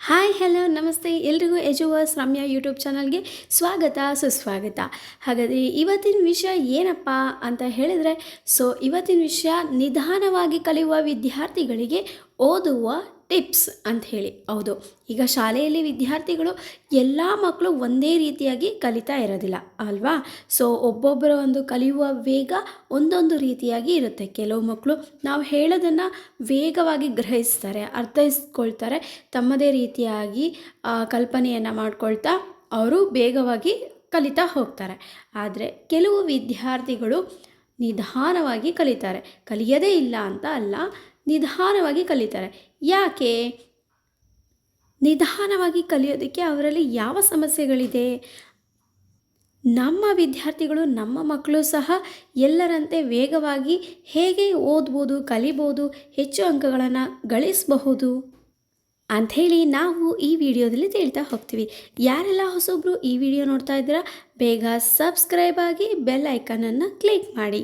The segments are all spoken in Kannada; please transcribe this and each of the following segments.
ಹಾಯ್ ಹಲೋ ನಮಸ್ತೆ. ಎಲ್ರಿಗೂ ಎಜುವರ್ಸ್ ರಮ್ಯಾ ಯೂಟ್ಯೂಬ್ ಚಾನಲ್ಗೆ ಸ್ವಾಗತ, ಸುಸ್ವಾಗತ. ಹಾಗಾದರೆ ಇವತ್ತಿನ ವಿಷಯ ಏನಪ್ಪ ಅಂತ ಹೇಳಿದರೆ, ಸೊ, ಇವತ್ತಿನ ವಿಷಯ ನಿಧಾನವಾಗಿ ಕಲಿಯುವ ವಿದ್ಯಾರ್ಥಿಗಳಿಗೆ ಓದುವ ಟಿಪ್ಸ್ ಅಂತ ಹೇಳಿ. ಹೌದು. ಈಗ ಶಾಲೆಯಲ್ಲಿ ವಿದ್ಯಾರ್ಥಿಗಳು ಎಲ್ಲ ಮಕ್ಕಳು ಒಂದೇ ರೀತಿಯಾಗಿ ಕಲಿತಾ ಇರೋದಿಲ್ಲ, ಅಲ್ವಾ? ಸೊ ಒಬ್ಬೊಬ್ಬರ ಒಂದು ಕಲಿಯುವ ವೇಗ ಒಂದೊಂದು ರೀತಿಯಾಗಿ ಇರುತ್ತೆ. ಕೆಲವು ಮಕ್ಕಳು ನಾವು ಹೇಳೋದನ್ನು ವೇಗವಾಗಿ ಗ್ರಹಿಸ್ತಾರೆ, ಅರ್ಥೈಸ್ಕೊಳ್ತಾರೆ, ತಮ್ಮದೇ ರೀತಿಯಾಗಿ ಕಲ್ಪನೆಯನ್ನು ಮಾಡ್ಕೊಳ್ತಾ ಅವರು ಬೇಗವಾಗಿ ಕಲಿತಾ ಹೋಗ್ತಾರೆ. ಆದರೆ ಕೆಲವು ವಿದ್ಯಾರ್ಥಿಗಳು ನಿಧಾನವಾಗಿ ಕಲಿತಾರೆ. ಕಲಿಯದೇ ಇಲ್ಲ ಅಂತ ಅಲ್ಲ ನಿಧಾನವಾಗಿ ಕಲಿತಾರೆ. ಯಾಕೆ? ನಿಧಾನವಾಗಿ ಕಲಿಯೋದಕ್ಕೆ ಅವರಲ್ಲಿ ಯಾವ ಸಮಸ್ಯೆಗಳಿದೆ? ನಮ್ಮ ವಿದ್ಯಾರ್ಥಿಗಳು, ನಮ್ಮ ಮಕ್ಕಳು ಸಹ ಎಲ್ಲರಂತೆ ವೇಗವಾಗಿ ಹೇಗೆ ಓದ್ಬೋದು, ಕಲಿಬೋದು, ಹೆಚ್ಚು ಅಂಕಗಳನ್ನು ಗಳಿಸಬಹುದು? ಅಂಥೇಳಿ ನಾವು ಈ ವಿಡಿಯೋದಲ್ಲಿ ತಿಳಿತಾ ಹೋಗ್ತೀವಿ. ಯಾರೆಲ್ಲ ಹೊಸೊಬ್ಬರು ಈ ವಿಡಿಯೋ ನೋಡ್ತಾ ಇದ್ದೀರಾ, ಬೇಗ ಸಬ್ಸ್ಕ್ರೈಬ್ ಆಗಿ ಬೆಲ್ ಐಕನನ್ನು ಕ್ಲಿಕ್ ಮಾಡಿ.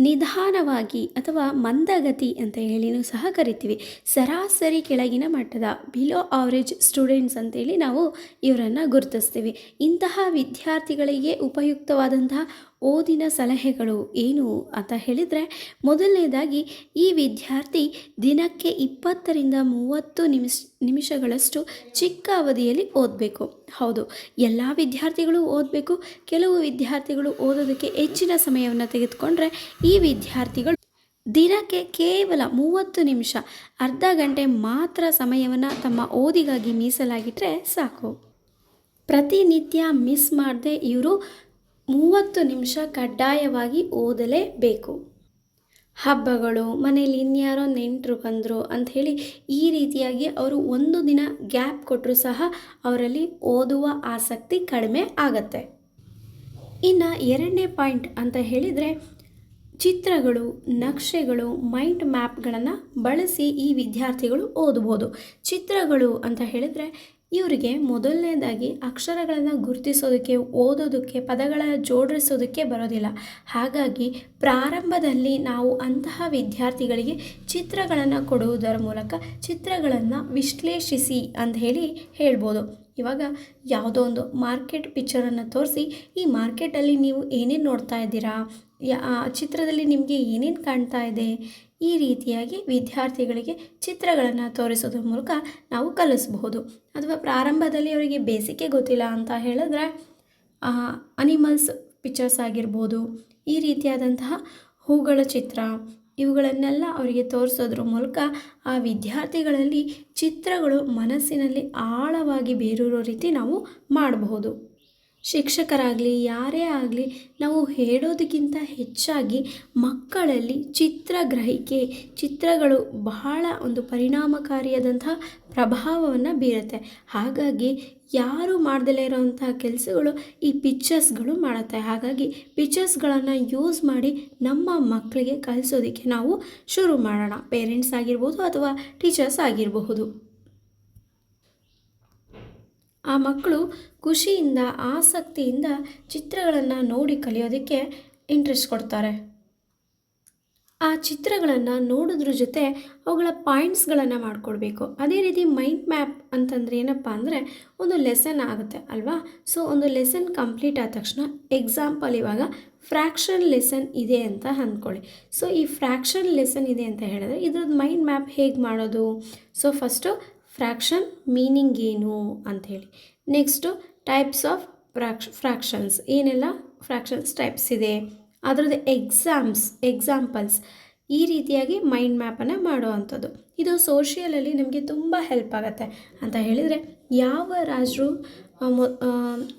ನಿಧಾನವಾಗಿ ಅಥವಾ ಮಂದಗತಿ ಅಂತ ಹೇಳಿನೂ ಸಹ ಕರಿತೀವಿ. ಸರಾಸರಿ ಕೆಳಗಿನ ಮಟ್ಟದ ಬಿಲೋ ಆವರೇಜ್ ಸ್ಟೂಡೆಂಟ್ಸ್ ಅಂತೇಳಿ ನಾವು ಇವರನ್ನು ಗುರುತಿಸ್ತೀವಿ. ಇಂತಹ ವಿದ್ಯಾರ್ಥಿಗಳಿಗೆ ಉಪಯುಕ್ತವಾದಂತಹ ಓದಿನ ಸಲಹೆಗಳು ಏನು ಅಂತ ಹೇಳಿದರೆ, ಮೊದಲನೇದಾಗಿ ಈ ವಿದ್ಯಾರ್ಥಿ ದಿನಕ್ಕೆ ಇಪ್ಪತ್ತರಿಂದ ಮೂವತ್ತು ನಿಮಿಷ, ನಿಮಿಷಗಳಷ್ಟು ಚಿಕ್ಕ ಅವಧಿಯಲ್ಲಿ ಓದಬೇಕು. ಹೌದು, ಎಲ್ಲ ವಿದ್ಯಾರ್ಥಿಗಳು ಓದಬೇಕು. ಕೆಲವು ವಿದ್ಯಾರ್ಥಿಗಳು ಓದೋದಕ್ಕೆ ಹೆಚ್ಚಿನ ಸಮಯವನ್ನು ತೆಗೆದುಕೊಂಡ್ರೆ ಈ ವಿದ್ಯಾರ್ಥಿಗಳು ದಿನಕ್ಕೆ ಕೇವಲ ಮೂವತ್ತು ನಿಮಿಷ, ಅರ್ಧ ಗಂಟೆ ಮಾತ್ರ ಸಮಯವನ್ನು ತಮ್ಮ ಓದಿಗಾಗಿ ಮೀಸಲಾಗಿಟ್ಟರೆ ಸಾಕು. ಪ್ರತಿನಿತ್ಯ ಮಿಸ್ ಮಾಡದೆ ಇವರು ಮೂವತ್ತು ನಿಮಿಷ ಕಡ್ಡಾಯವಾಗಿ ಓದಲೇಬೇಕು. ಹಬ್ಬಗಳು ಮನೇಲಿ ಇನ್ಯಾರೋ ನೆಂಟರು ಬಂದರು ಅಂಥೇಳಿ ಈ ರೀತಿಯಾಗಿ ಅವರು ಒಂದು ದಿನ ಗ್ಯಾಪ್ ಕೊಟ್ಟರು ಸಹ ಅವರಲ್ಲಿ ಓದುವ ಆಸಕ್ತಿ ಕಡಿಮೆ ಆಗತ್ತೆ. ಇನ್ನು ಎರಡನೇ ಪಾಯಿಂಟ್ ಅಂತ ಹೇಳಿದರೆ ಚಿತ್ರಗಳು, ನಕ್ಷೆಗಳು, ಮೈಂಡ್ ಮ್ಯಾಪ್ಗಳನ್ನು ಬಳಸಿ ಈ ವಿದ್ಯಾರ್ಥಿಗಳು ಓದ್ಬೋದು. ಚಿತ್ರಗಳು ಅಂತ ಹೇಳಿದರೆ ಇವರಿಗೆ ಮೊದಲನೇದಾಗಿ ಅಕ್ಷರಗಳನ್ನು ಗುರುತಿಸೋದಕ್ಕೆ, ಓದೋದಕ್ಕೆ ಪದಗಳನ್ನು ಜೋಡಿಸೋದಕ್ಕೆ ಬರೋದಿಲ್ಲ. ಹಾಗಾಗಿ ಪ್ರಾರಂಭದಲ್ಲಿ ನಾವು ಅಂತಹ ವಿದ್ಯಾರ್ಥಿಗಳಿಗೆ ಚಿತ್ರಗಳನ್ನು ಕೊಡುವುದರ ಮೂಲಕ ಚಿತ್ರಗಳನ್ನು ವಿಶ್ಲೇಷಿಸಿ ಅಂತ ಹೇಳಿ ಹೇಳ್ಬೋದು. ಇವಾಗ ಯಾವುದೋ ಒಂದು ಮಾರ್ಕೆಟ್ ಪಿಕ್ಚರನ್ನು ತೋರಿಸಿ, ಈ ಮಾರ್ಕೆಟಲ್ಲಿ ನೀವು ಏನೇನು ನೋಡ್ತಾ ಇದ್ದೀರಾ? ಯಾ ಚಿತ್ರದಲ್ಲಿ ನಿಮಗೆ ಏನೇನು ಕಾಣ್ತಾ ಇದೆ? ಈ ರೀತಿಯಾಗಿ ವಿದ್ಯಾರ್ಥಿಗಳಿಗೆ ಚಿತ್ರಗಳನ್ನು ತೋರಿಸೋದ್ರ ಮೂಲಕ ನಾವು ಕಲಿಸಬಹುದು. ಅಥವಾ ಪ್ರಾರಂಭದಲ್ಲಿ ಅವರಿಗೆ ಬೇಸಿಗೆ ಗೊತ್ತಿಲ್ಲ ಅಂತ ಹೇಳಿದ್ರೆ ಅನಿಮಲ್ಸ್ ಪಿಕ್ಚರ್ಸ್ ಆಗಿರ್ಬೋದು, ಈ ರೀತಿಯಾದಂತಹ ಹೂಗಳ ಚಿತ್ರ ಇವುಗಳನ್ನೆಲ್ಲ ಅವರಿಗೆ ತೋರಿಸೋದ್ರ ಮೂಲಕ ಆ ವಿದ್ಯಾರ್ಥಿಗಳಲ್ಲಿ ಚಿತ್ರಗಳು ಮನಸ್ಸಿನಲ್ಲಿ ಆಳವಾಗಿ ಬೇರೂರೋ ರೀತಿ ನಾವು ಮಾಡಬಹುದು. ಶಿಕ್ಷಕರಾಗಲಿ, ಯಾರೇ ಆಗಲಿ, ನಾವು ಹೇಳೋದಕ್ಕಿಂತ ಹೆಚ್ಚಾಗಿ ಮಕ್ಕಳಲ್ಲಿ ಚಿತ್ರಗ್ರಹಿಕೆ, ಚಿತ್ರಗಳು ಬಹಳ ಒಂದು ಪರಿಣಾಮಕಾರಿಯಾದಂತಹ ಪ್ರಭಾವವನ್ನು ಬೀರುತ್ತೆ. ಹಾಗಾಗಿ ಯಾರು ಮಾಡ್ದಲೇ ಇರೋವಂಥ ಕೆಲಸಗಳು ಈ ಪಿಕ್ಚರ್ಸ್ಗಳು ಮಾಡುತ್ತೆ. ಹಾಗಾಗಿ ಪಿಕ್ಚರ್ಸ್ಗಳನ್ನು ಯೂಸ್ ಮಾಡಿ ನಮ್ಮ ಮಕ್ಕಳಿಗೆ ಕಲಿಸೋದಕ್ಕೆ ನಾವು ಶುರು ಮಾಡೋಣ. ಪೇರೆಂಟ್ಸ್ ಆಗಿರ್ಬೋದು ಅಥವಾ ಟೀಚರ್ಸ್ ಆಗಿರಬಹುದು. ಆ ಮಕ್ಕಳು ಖುಷಿಯಿಂದ, ಆಸಕ್ತಿಯಿಂದ ಚಿತ್ರಗಳನ್ನು ನೋಡಿ ಕಲಿಯೋದಕ್ಕೆ ಇಂಟ್ರೆಸ್ಟ್ ಕೊಡ್ತಾರೆ. ಆ ಚಿತ್ರಗಳನ್ನು ನೋಡೋದ್ರ ಜೊತೆ ಅವುಗಳ ಪಾಯಿಂಟ್ಸ್ಗಳನ್ನು ಮಾಡಿಕೊಡ್ಬೇಕು. ಅದೇ ರೀತಿ ಮೈಂಡ್ ಮ್ಯಾಪ್ ಅಂತಂದರೆ ಏನಪ್ಪ ಅಂದರೆ ಒಂದು ಲೆಸನ್ ಆಗುತ್ತೆ ಅಲ್ವಾ? ಸೊ ಒಂದು ಲೆಸನ್ ಕಂಪ್ಲೀಟ್ ಆದ ತಕ್ಷಣ ಎಕ್ಸಾಂಪಲ್ ಇವಾಗ ಫ್ರ್ಯಾಕ್ಷನ್ ಲೆಸನ್ ಇದೆ ಅಂತ ಅಂದ್ಕೊಳ್ಳಿ ಸೊ ಈ ಫ್ರ್ಯಾಕ್ಷನ್ ಲೆಸನ್ ಇದೆ ಅಂತ ಹೇಳಿದ್ರೆ ಇದ್ರದ್ದು ಮೈಂಡ್ ಮ್ಯಾಪ್ ಹೇಗೆ ಮಾಡೋದು? ಸೊ ಫಸ್ಟು ಫ್ರ್ಯಾಕ್ಷನ್ ಮೀನಿಂಗ್ ಏನು ಅಂಥೇಳಿ next types of fraction fractions ಏನೆಲ್ಲ ಫ್ರ್ಯಾಕ್ಷನ್ಸ್ ಟೈಪ್ಸ್ ಇದೆ? ಅದರದ್ದು ಎಕ್ಸಾಮ್ಸ್ ಎಕ್ಸಾಂಪಲ್ಸ್ ಈ ರೀತಿಯಾಗಿ ಮೈಂಡ್ ಮ್ಯಾಪನ್ನು ಮಾಡುವಂಥದ್ದು. ಇದು ಸೋಷಿಯಲಲ್ಲಿ ನಮಗೆ ತುಂಬ ಹೆಲ್ಪ್ ಆಗುತ್ತೆ. ಅಂತ ಹೇಳಿದರೆ ಯಾವ ರಾಜರು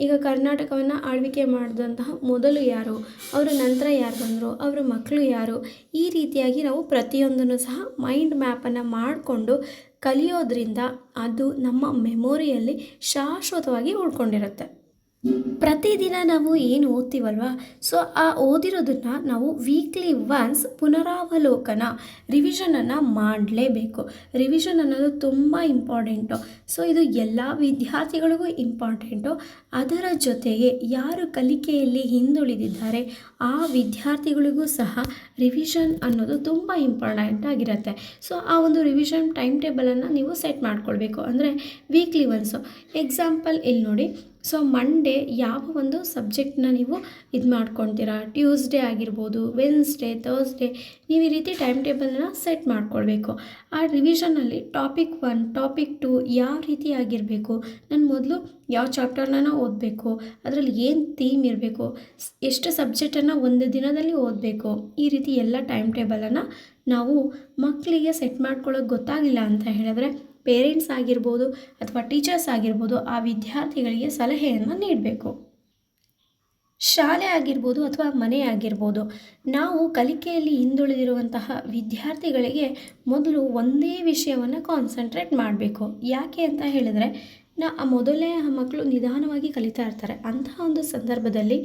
ಈಗ ಕರ್ನಾಟಕವನ್ನು ಆಳ್ವಿಕೆ ಮಾಡಿದಂತಹ ಮೊದಲು ಯಾರು, ಅವರ ನಂತರ ಯಾರು ಬಂದರು, ಅವರ ಮಕ್ಕಳು ಯಾರು, ಈ ರೀತಿಯಾಗಿ ನಾವು ಪ್ರತಿಯೊಂದನ್ನು ಸಹ ಮೈಂಡ್ ಮ್ಯಾಪನ್ನು ಮಾಡಿಕೊಂಡು ಕಲಿಯೋದ್ರಿಂದ ಅದು ನಮ್ಮ ಮೆಮೊರಿಯಲ್ಲಿ ಶಾಶ್ವತವಾಗಿ ಉಳ್ಕೊಂಡಿರುತ್ತೆ. ಪ್ರತಿದಿನ ನಾವು ಏನು ಓದ್ತೀವಲ್ವ? ಸೊ ಆ ಓದಿರೋದನ್ನು ನಾವು ವೀಕ್ಲಿ ಒನ್ಸ್ ಪುನರಾವಲೋಕನ ರಿವಿಷನನ್ನು ಮಾಡಲೇಬೇಕು. ರಿವಿಷನ್ ಅನ್ನೋದು ತುಂಬ ಇಂಪಾರ್ಟೆಂಟು ಸೊ ಇದು ಎಲ್ಲ ವಿದ್ಯಾರ್ಥಿಗಳಿಗೂ ಇಂಪಾರ್ಟೆಂಟು ಅದರ ಜೊತೆಗೆ ಯಾರು ಕಲಿಕೆಯಲ್ಲಿ ಹಿಂದುಳಿದಿದ್ದಾರೆ, ಆ ವಿದ್ಯಾರ್ಥಿಗಳಿಗೂ ಸಹ ರಿವಿಷನ್ ಅನ್ನೋದು ತುಂಬ ಇಂಪಾರ್ಟೆಂಟ್ ಆಗಿರುತ್ತೆ. ಸೊ ಆ ಒಂದು ರಿವಿಷನ್ ಟೈಮ್ ಟೇಬಲನ್ನು ನೀವು ಸೆಟ್ ಮಾಡ್ಕೊಳ್ಬೇಕು. ಅಂದರೆ ವೀಕ್ಲಿ ಒನ್ಸು ಎಕ್ಸಾಂಪಲ್ ಇಲ್ಲಿ ನೋಡಿ. ಸೊ ಮಂಡೇ ಯಾವ ಒಂದು ಸಬ್ಜೆಕ್ಟ್ನ ನೀವು ಇದು ಮಾಡ್ಕೊತೀರಾ? ಟ್ಯೂಸ್ಡೇ ಆಗಿರ್ಬೋದು ವೆನ್ಸ್ಡೇ ತರ್ಸ್ಡೇ ನೀವು ಈ ರೀತಿ ಟೈಮ್ ಟೇಬಲ್ನ ಸೆಟ್ ಮಾಡ್ಕೊಳ್ಬೇಕು. ಆ ರಿವಿಷನಲ್ಲಿ ಟಾಪಿಕ್ ಒನ್ ಟಾಪಿಕ್ ಟು ಯಾವ ರೀತಿ ಆಗಿರಬೇಕು? ನಾನು ಮೊದಲು ಯಾವ ಚಾಪ್ಟರ್ನ ಓದಬೇಕು? ಅದರಲ್ಲಿ ಏನು ಥೀಮ್ ಇರಬೇಕು? ಎಷ್ಟು ಸಬ್ಜೆಕ್ಟನ್ನು ಒಂದು ದಿನದಲ್ಲಿ ಓದಬೇಕು? ಈ ರೀತಿ ಎಲ್ಲ ಟೈಮ್ ಟೇಬಲನ್ನು ನಾವು ಮಕ್ಕಳಿಗೆ ಸೆಟ್ ಮಾಡ್ಕೊಳ್ಳೋಕೆ ಗೊತ್ತಾಗಿಲ್ಲ ಅಂತ ಹೇಳಿದ್ರೆ ಪೇರೆಂಟ್ಸ್ ಆಗಿರ್ಬೋದು ಅಥವಾ ಟೀಚರ್ಸ್ ಆಗಿರ್ಬೋದು ಆ ವಿದ್ಯಾರ್ಥಿಗಳಿಗೆ ಸಲಹೆಯನ್ನು ನೀಡಬೇಕು. ಶಾಲೆ ಆಗಿರ್ಬೋದು ಅಥವಾ ಮನೆ ಆಗಿರ್ಬೋದು, ನಾವು ಕಲಿಕೆಯಲ್ಲಿ ಹಿಂದುಳಿದಿರುವಂತಹ ವಿದ್ಯಾರ್ಥಿಗಳಿಗೆ ಮೊದಲು ಒಂದೇ ವಿಷಯವನ್ನು ಕಾನ್ಸಂಟ್ರೇಟ್ ಮಾಡಬೇಕು. ಯಾಕೆ ಅಂತ ಹೇಳಿದರೆ ನಾ, ಆ ಮೊದಲೇ ಮಕ್ಕಳು ನಿಧಾನವಾಗಿ ಕಲಿತಾ ಇರ್ತಾರೆ. ಅಂತಹ ಒಂದು ಸಂದರ್ಭದಲ್ಲಿ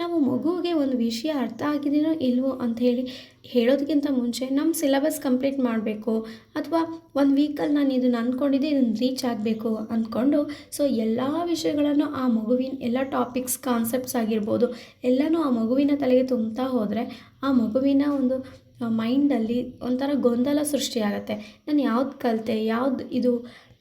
ನಾವು ಮಗುವಿಗೆ ಒಂದು ವಿಷಯ ಅರ್ಥ ಆಗಿದೆಯೋ ಇಲ್ವೋ ಅಂತ ಹೇಳಿ ಹೇಳೋದಕ್ಕಿಂತ ಮುಂಚೆ ನಮ್ಮ ಸಿಲೆಬಸ್ ಕಂಪ್ಲೀಟ್ ಮಾಡಬೇಕು ಅಥವಾ ಒಂದು ವೀಕಲ್ಲಿ ನಾನು ಇದನ್ನು ಅಂದ್ಕೊಂಡಿದ್ದೆ ಇದನ್ನು ರೀಚ್ ಆಗಬೇಕು ಅಂದ್ಕೊಂಡು ಸೊ ಎಲ್ಲ ವಿಷಯಗಳನ್ನು ಆ ಮಗುವಿನ, ಎಲ್ಲ ಟಾಪಿಕ್ಸ್ ಕಾನ್ಸೆಪ್ಟ್ಸ್ ಆಗಿರ್ಬೋದು, ಎಲ್ಲನೂ ಆ ಮಗುವಿನ ತಲೆಗೆ ತುಂಬ್ತಾ ಹೋದರೆ ಆ ಮಗುವಿನ ಒಂದು ಮೈಂಡಲ್ಲಿ ಒಂಥರ ಗೊಂದಲ ಸೃಷ್ಟಿಯಾಗತ್ತೆ. ನಾನು ಯಾವ್ದು ಕಲಿತೆ, ಯಾವ್ದು ಇದು